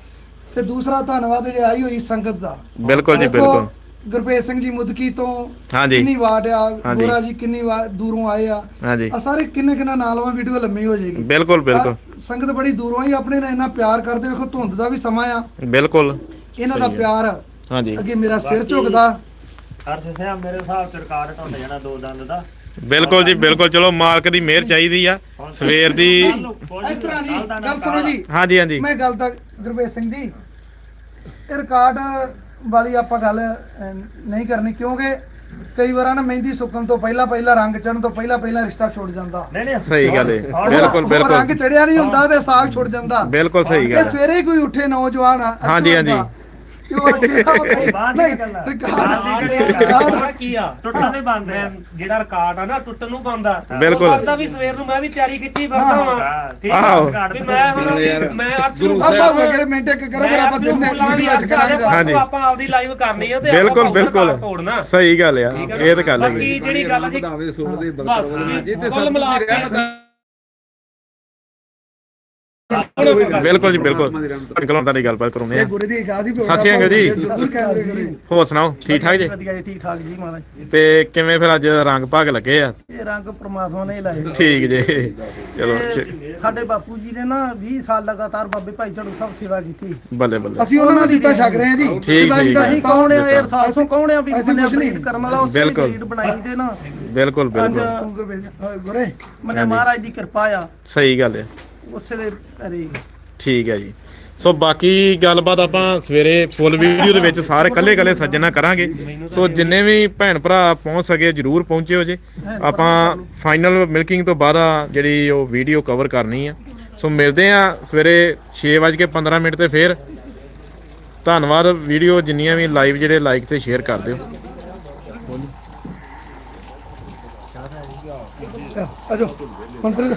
ਤੇ ਦੂਸਰਾ ਧੰਨਵਾਦ ਜਿਹੜੇ ਆਈ ਹੋਈ ਸੰਗਤ ਦਾ। ਬਿਲਕੁਲ ਜੀ ਬਿਲਕੁਲ। ਗੁਰਪ੍ਰੀਤ ਸਿੰਘ ਜੀ ਮੁਦਕੀ ਤੋਂ ਹਾਂਜੀ। ਕਿੰਨੀ ਵਾਟ ਆ ਹਾਂਜੀ। ਗੋਰਾ ਜੀ ਕਿੰਨੀ ਵਾ- ਦੂਰੋਂ ਆਏ ਆ। ਹਾਂਜੀ। ਆ ਸਾਰੇ ਕਿੰਨੇ ਕਿੰਨਾ ਨਾਲ ਵਾ ਵੀਡੀਓ ਲੰਮੀ ਹੋ ਜਾਏਗੀ। ਬਿਲਕੁਲ ਬਿਲਕੁਲ। ਸੰਗਤ ਬੜੀ ਦੂਰੋਂ ਹੀ ਆਪਣੇ ਨਾਲ ਇੰਨਾ ਪਿਆਰ ਕਰਦੇ ਵੇਖੋ ਧੁੰਦ ਦਾ ਵੀ ਸਮਾਂ ਆ। ਬਿਲਕੁਲ। ਇਹਨਾਂ ਦਾ ਪਿਆਰ। ਹਾਂਜੀ। ਅੱਗੇ ਮੇਰਾ ਸਿਰ ਬਾਕੀ- ਝੁਕਦਾ। ਅਰਸ਼ ਸਿਆਂ ਮੇਰੇ ਹਿਸਾਬ ਚ ਰਿਕਾਰਡ ਟੁੱਟ ਜਾਣਾ ਦੋ ਦੰਦ ਦਾ। ਬਿਲਕੁਲ ਜੀ ਬਿਲਕੁਲ। ਚਲੋ ਮਾਲਕ ਦੀ ਮਿਹਰ ਚਾਹੀਦੀ ਆ। ਸਵੇਰ ਦੀ ਕੱਲ੍ਹ ਨੂੰ ਕੁਝ ਇਸ ਤਰ੍ਹਾਂ ਜੀ ਕੱਲ੍ਹ ਦਾ ਨਾ ਗੱਲ ਸੁਣੋ ਜੀ। ਹਾਂਜੀ ਹਾਂਜੀ। ਮੈਂ ਗੱਲ ਤਾਂ ਗੁਰਵੇਸ਼ ਸਿੰਘ ਜੀ ਇਹ ਰਿਕਾਰਡ ਵਾਲੀ ਆਪਾਂ ਗੱਲ ਅਹ, ਨਹੀਂ ਕਰਨੀ ਕਿਉਂਕਿ ਕਈ ਵਾਰਾਂ ਨਾ ਮਹਿੰਦੀ ਸੁੱਕਣ ਤੋਂ ਪਹਿਲਾਂ ਪਹਿਲਾਂ ਰੰਗ ਚੜਨ ਤੋਂ ਪਹਿਲਾਂ ਪਹਿਲਾਂ ਰਿਸ਼ਤਾ ਛੁੱਟ ਜਾਂਦਾ। ਨਹੀਂ ਨਹੀਂ ਸਹੀ ਗੱਲ ਹੁਣ- ਬਿਲਕੁਲ ਬਿਲਕੁਲ। ਰੰਗ ਚੜਿਆ ਨਹੀਂ ਹੁੰਦਾ ਤੇ ਸਾਗ ਛੁੱਟ ਜਾਂਦਾ। ਬਿਲਕੁਲ ਸਹੀ ਇਹ ਗੱਲ ਹੈ। ਸਵੇਰੇ ਹੀ ਕੋਈ ਉੱਠੇ ਨੌਜਵਾਨ ਆ, ਅੱਛਾ ਹਾਂਜੀ, ਹਾਂਜੀ। ਹੁੰਦਾ। ਤੇ ਉਹ ਅੱਗੇ ਆ ਕੇ- ਬਾਅਦ ਨਹੀਂ ਦੀ ਗੱਲ ਆ। ਰਿਕਾਰਡ ਰਿਕਾਰਡ ਕੀ ਆ ਟੁੱਟਣ ਦੇ ਬੰਦ ਮੈਂ ਜਿਹੜਾ ਰਿਕਾਰਡ ਆ ਨਾ ਟੁੱਟਣ ਨੂੰ ਬੰਦਾ ਬਿਲਕੁਲ। ਸਕਦਾ ਵੀ ਸਵੇਰ ਨੂੰ ਮੈਂ ਵੀ ਤਿਆਰੀ ਕੀਤੀ ਫਿਰਦਾ ਹਾਂ ਠੀਕ ਆਹੋ। ਆ ਵੀ ਮੈਂ ਹੁਣ ਮੈਂ ਅਰਸ਼ ਨੂੰ ਆਪਾਂ ਵੇਖੇ ਮਿੰਟ ਇੱਕ ਕਰੋ ਫਿਰ ਆਪਾਂ ਦਿੰਦੇ ਵੀਡੀਓ ਅੱਜ ਕਰਾਂਗੇ ਹਾਂਜੀ। ਆਪਾਂ ਆਪਦੀ ਲਾਈਵ ਕਰਨੀ ਆ ਤੇ ਬਿਲਕੁਲ ਆਪਾਂ ਬਿਲਕੁਲ ਸਹੀ ਗੱਲ ਆ? ਇਹ ਤਾਂ ਗੱਲ ਹੈ ਬਾਕੀ ਜਿਹੜੀ ਗੱਲ ਜੀ ਬਸ ਵੀ ਕੁੱਲ ਮਿਲਾ ਕੇ ਬਿਲਕੁਲ ਜੀ ਬਿਲਕੁਲ। ਅੰਕਲ ਹੁੰਦਾ ਦੀ ਗੱਲਬਾਤ ਕਰਾਉਂਦੇ ਇਹ ਆ ਗੁਰੇ ਦੀ ਖਾਸ ਹੀ। ਸਤਿ ਸ਼੍ਰੀ ਅਕਾਲ ਜੀ। ਹੋਰ ਸੁਣਾਓ ਠੀਕ ਠਾਕ ਜੀ? ਵਧੀਆ ਜੀ ਠੀਕ ਠਾਕ ਜੀ ਮਹਾਰਾਜ। ਤੇ ਕਿਵੇਂ ਫਿਰ ਅੱਜ ਰੰਗ ਭਾਗ ਲੱਗੇ ਆ? ਇਹ ਰੰਗ ਪ੍ਰਮਾਤਮਾ ਨੇ ਲਾਏ। ਠੀਕ ਜੀ। ਚਲੋ ਸਾਡੇ ਬਾਪੂ ਜੀ ਨੇ ਨਾ 20 ਸਾਲ ਲਗਾਤਾਰ ਬਾਬੇ ਭਾਈ ਝੜੂ ਸਭ ਸੇਵਾ ਕੀਤੀ। ਬੱਲੇ ਬੱਲੇ। ਅਸੀਂ ਉਹਨਾਂ ਦਾ ਦਿੱਤਾ ਛਕ ਰਹੇ ਹਾਂ ਜੀ। ਠੀਕ, ਠੀਕ। ਅਸੀਂ ਕੌਣ ਆ ਇਹ ਸਾਸੋਂ ਕੌਣ ਆ ਵੀ ਅਸੀਂ ਬੰਦੇ ਕਰਨ ਵਾਲਾ ਉਸੇ। ਬਰੀਡ ਬਣਾਈ ਦੇ ਨਾ। ਬਿਲਕੁਲ ਬਿਲਕੁਲ। ਗੁਰੇ। ਮਨੇ ਮਹਾਰਾਜ ਦੀ ਕਿਰਪਾ ਆ। ਸਹੀ ਗੱਲ ਹੈ। ਉਸੇ ਦੇ ਅਰੇ ਠੀਕ ਹੈ ਜੀ। ਸੋ ਬਾਕੀ ਗੱਲਬਾਤ ਆਪਾਂ ਸਵੇਰੇ ਫੁੱਲ ਵੀਡੀਓ ਦੇ ਵਿੱਚ ਸਾਰੇ ਕੱਲੇ ਕੱਲੇ ਸੱਜਣਾ ਕਰਾਂਗੇ। ਸੋ ਜਿੰਨੇ ਵੀ ਭੈਣ ਭਰਾ ਪਹੁੰਚ ਸਕੇ ਜਰੂਰ ਪਹੁੰਚਿਓ ਜੇ। ਆਪਾਂ ਫਾਈਨਲ ਮਿਲਕਿੰਗ ਤੋਂ ਬਾਅਦ ਆ ਜਿਹੜੀ ਉਹ ਵੀਡੀਓ ਕਵਰ ਕਰਨੀ ਆ। ਸੋ ਮਿਲਦੇ ਆ ਸਵੇਰੇ 6:15 ਮਿੰਟ ਤੇ ਫੇਰ। ਧੰਨਵਾਦ ਵੀਡੀਓ ਜਿੰਨੀਆਂ ਵੀ ਲਾਈਵ ਜਿਹੜੇ ਲਾਈਕ ਤੇ ਸ਼ੇਅਰ ਕਰ ਦਿਓ। ਆਜੋ। ਮਨਪ੍ਰੀਤ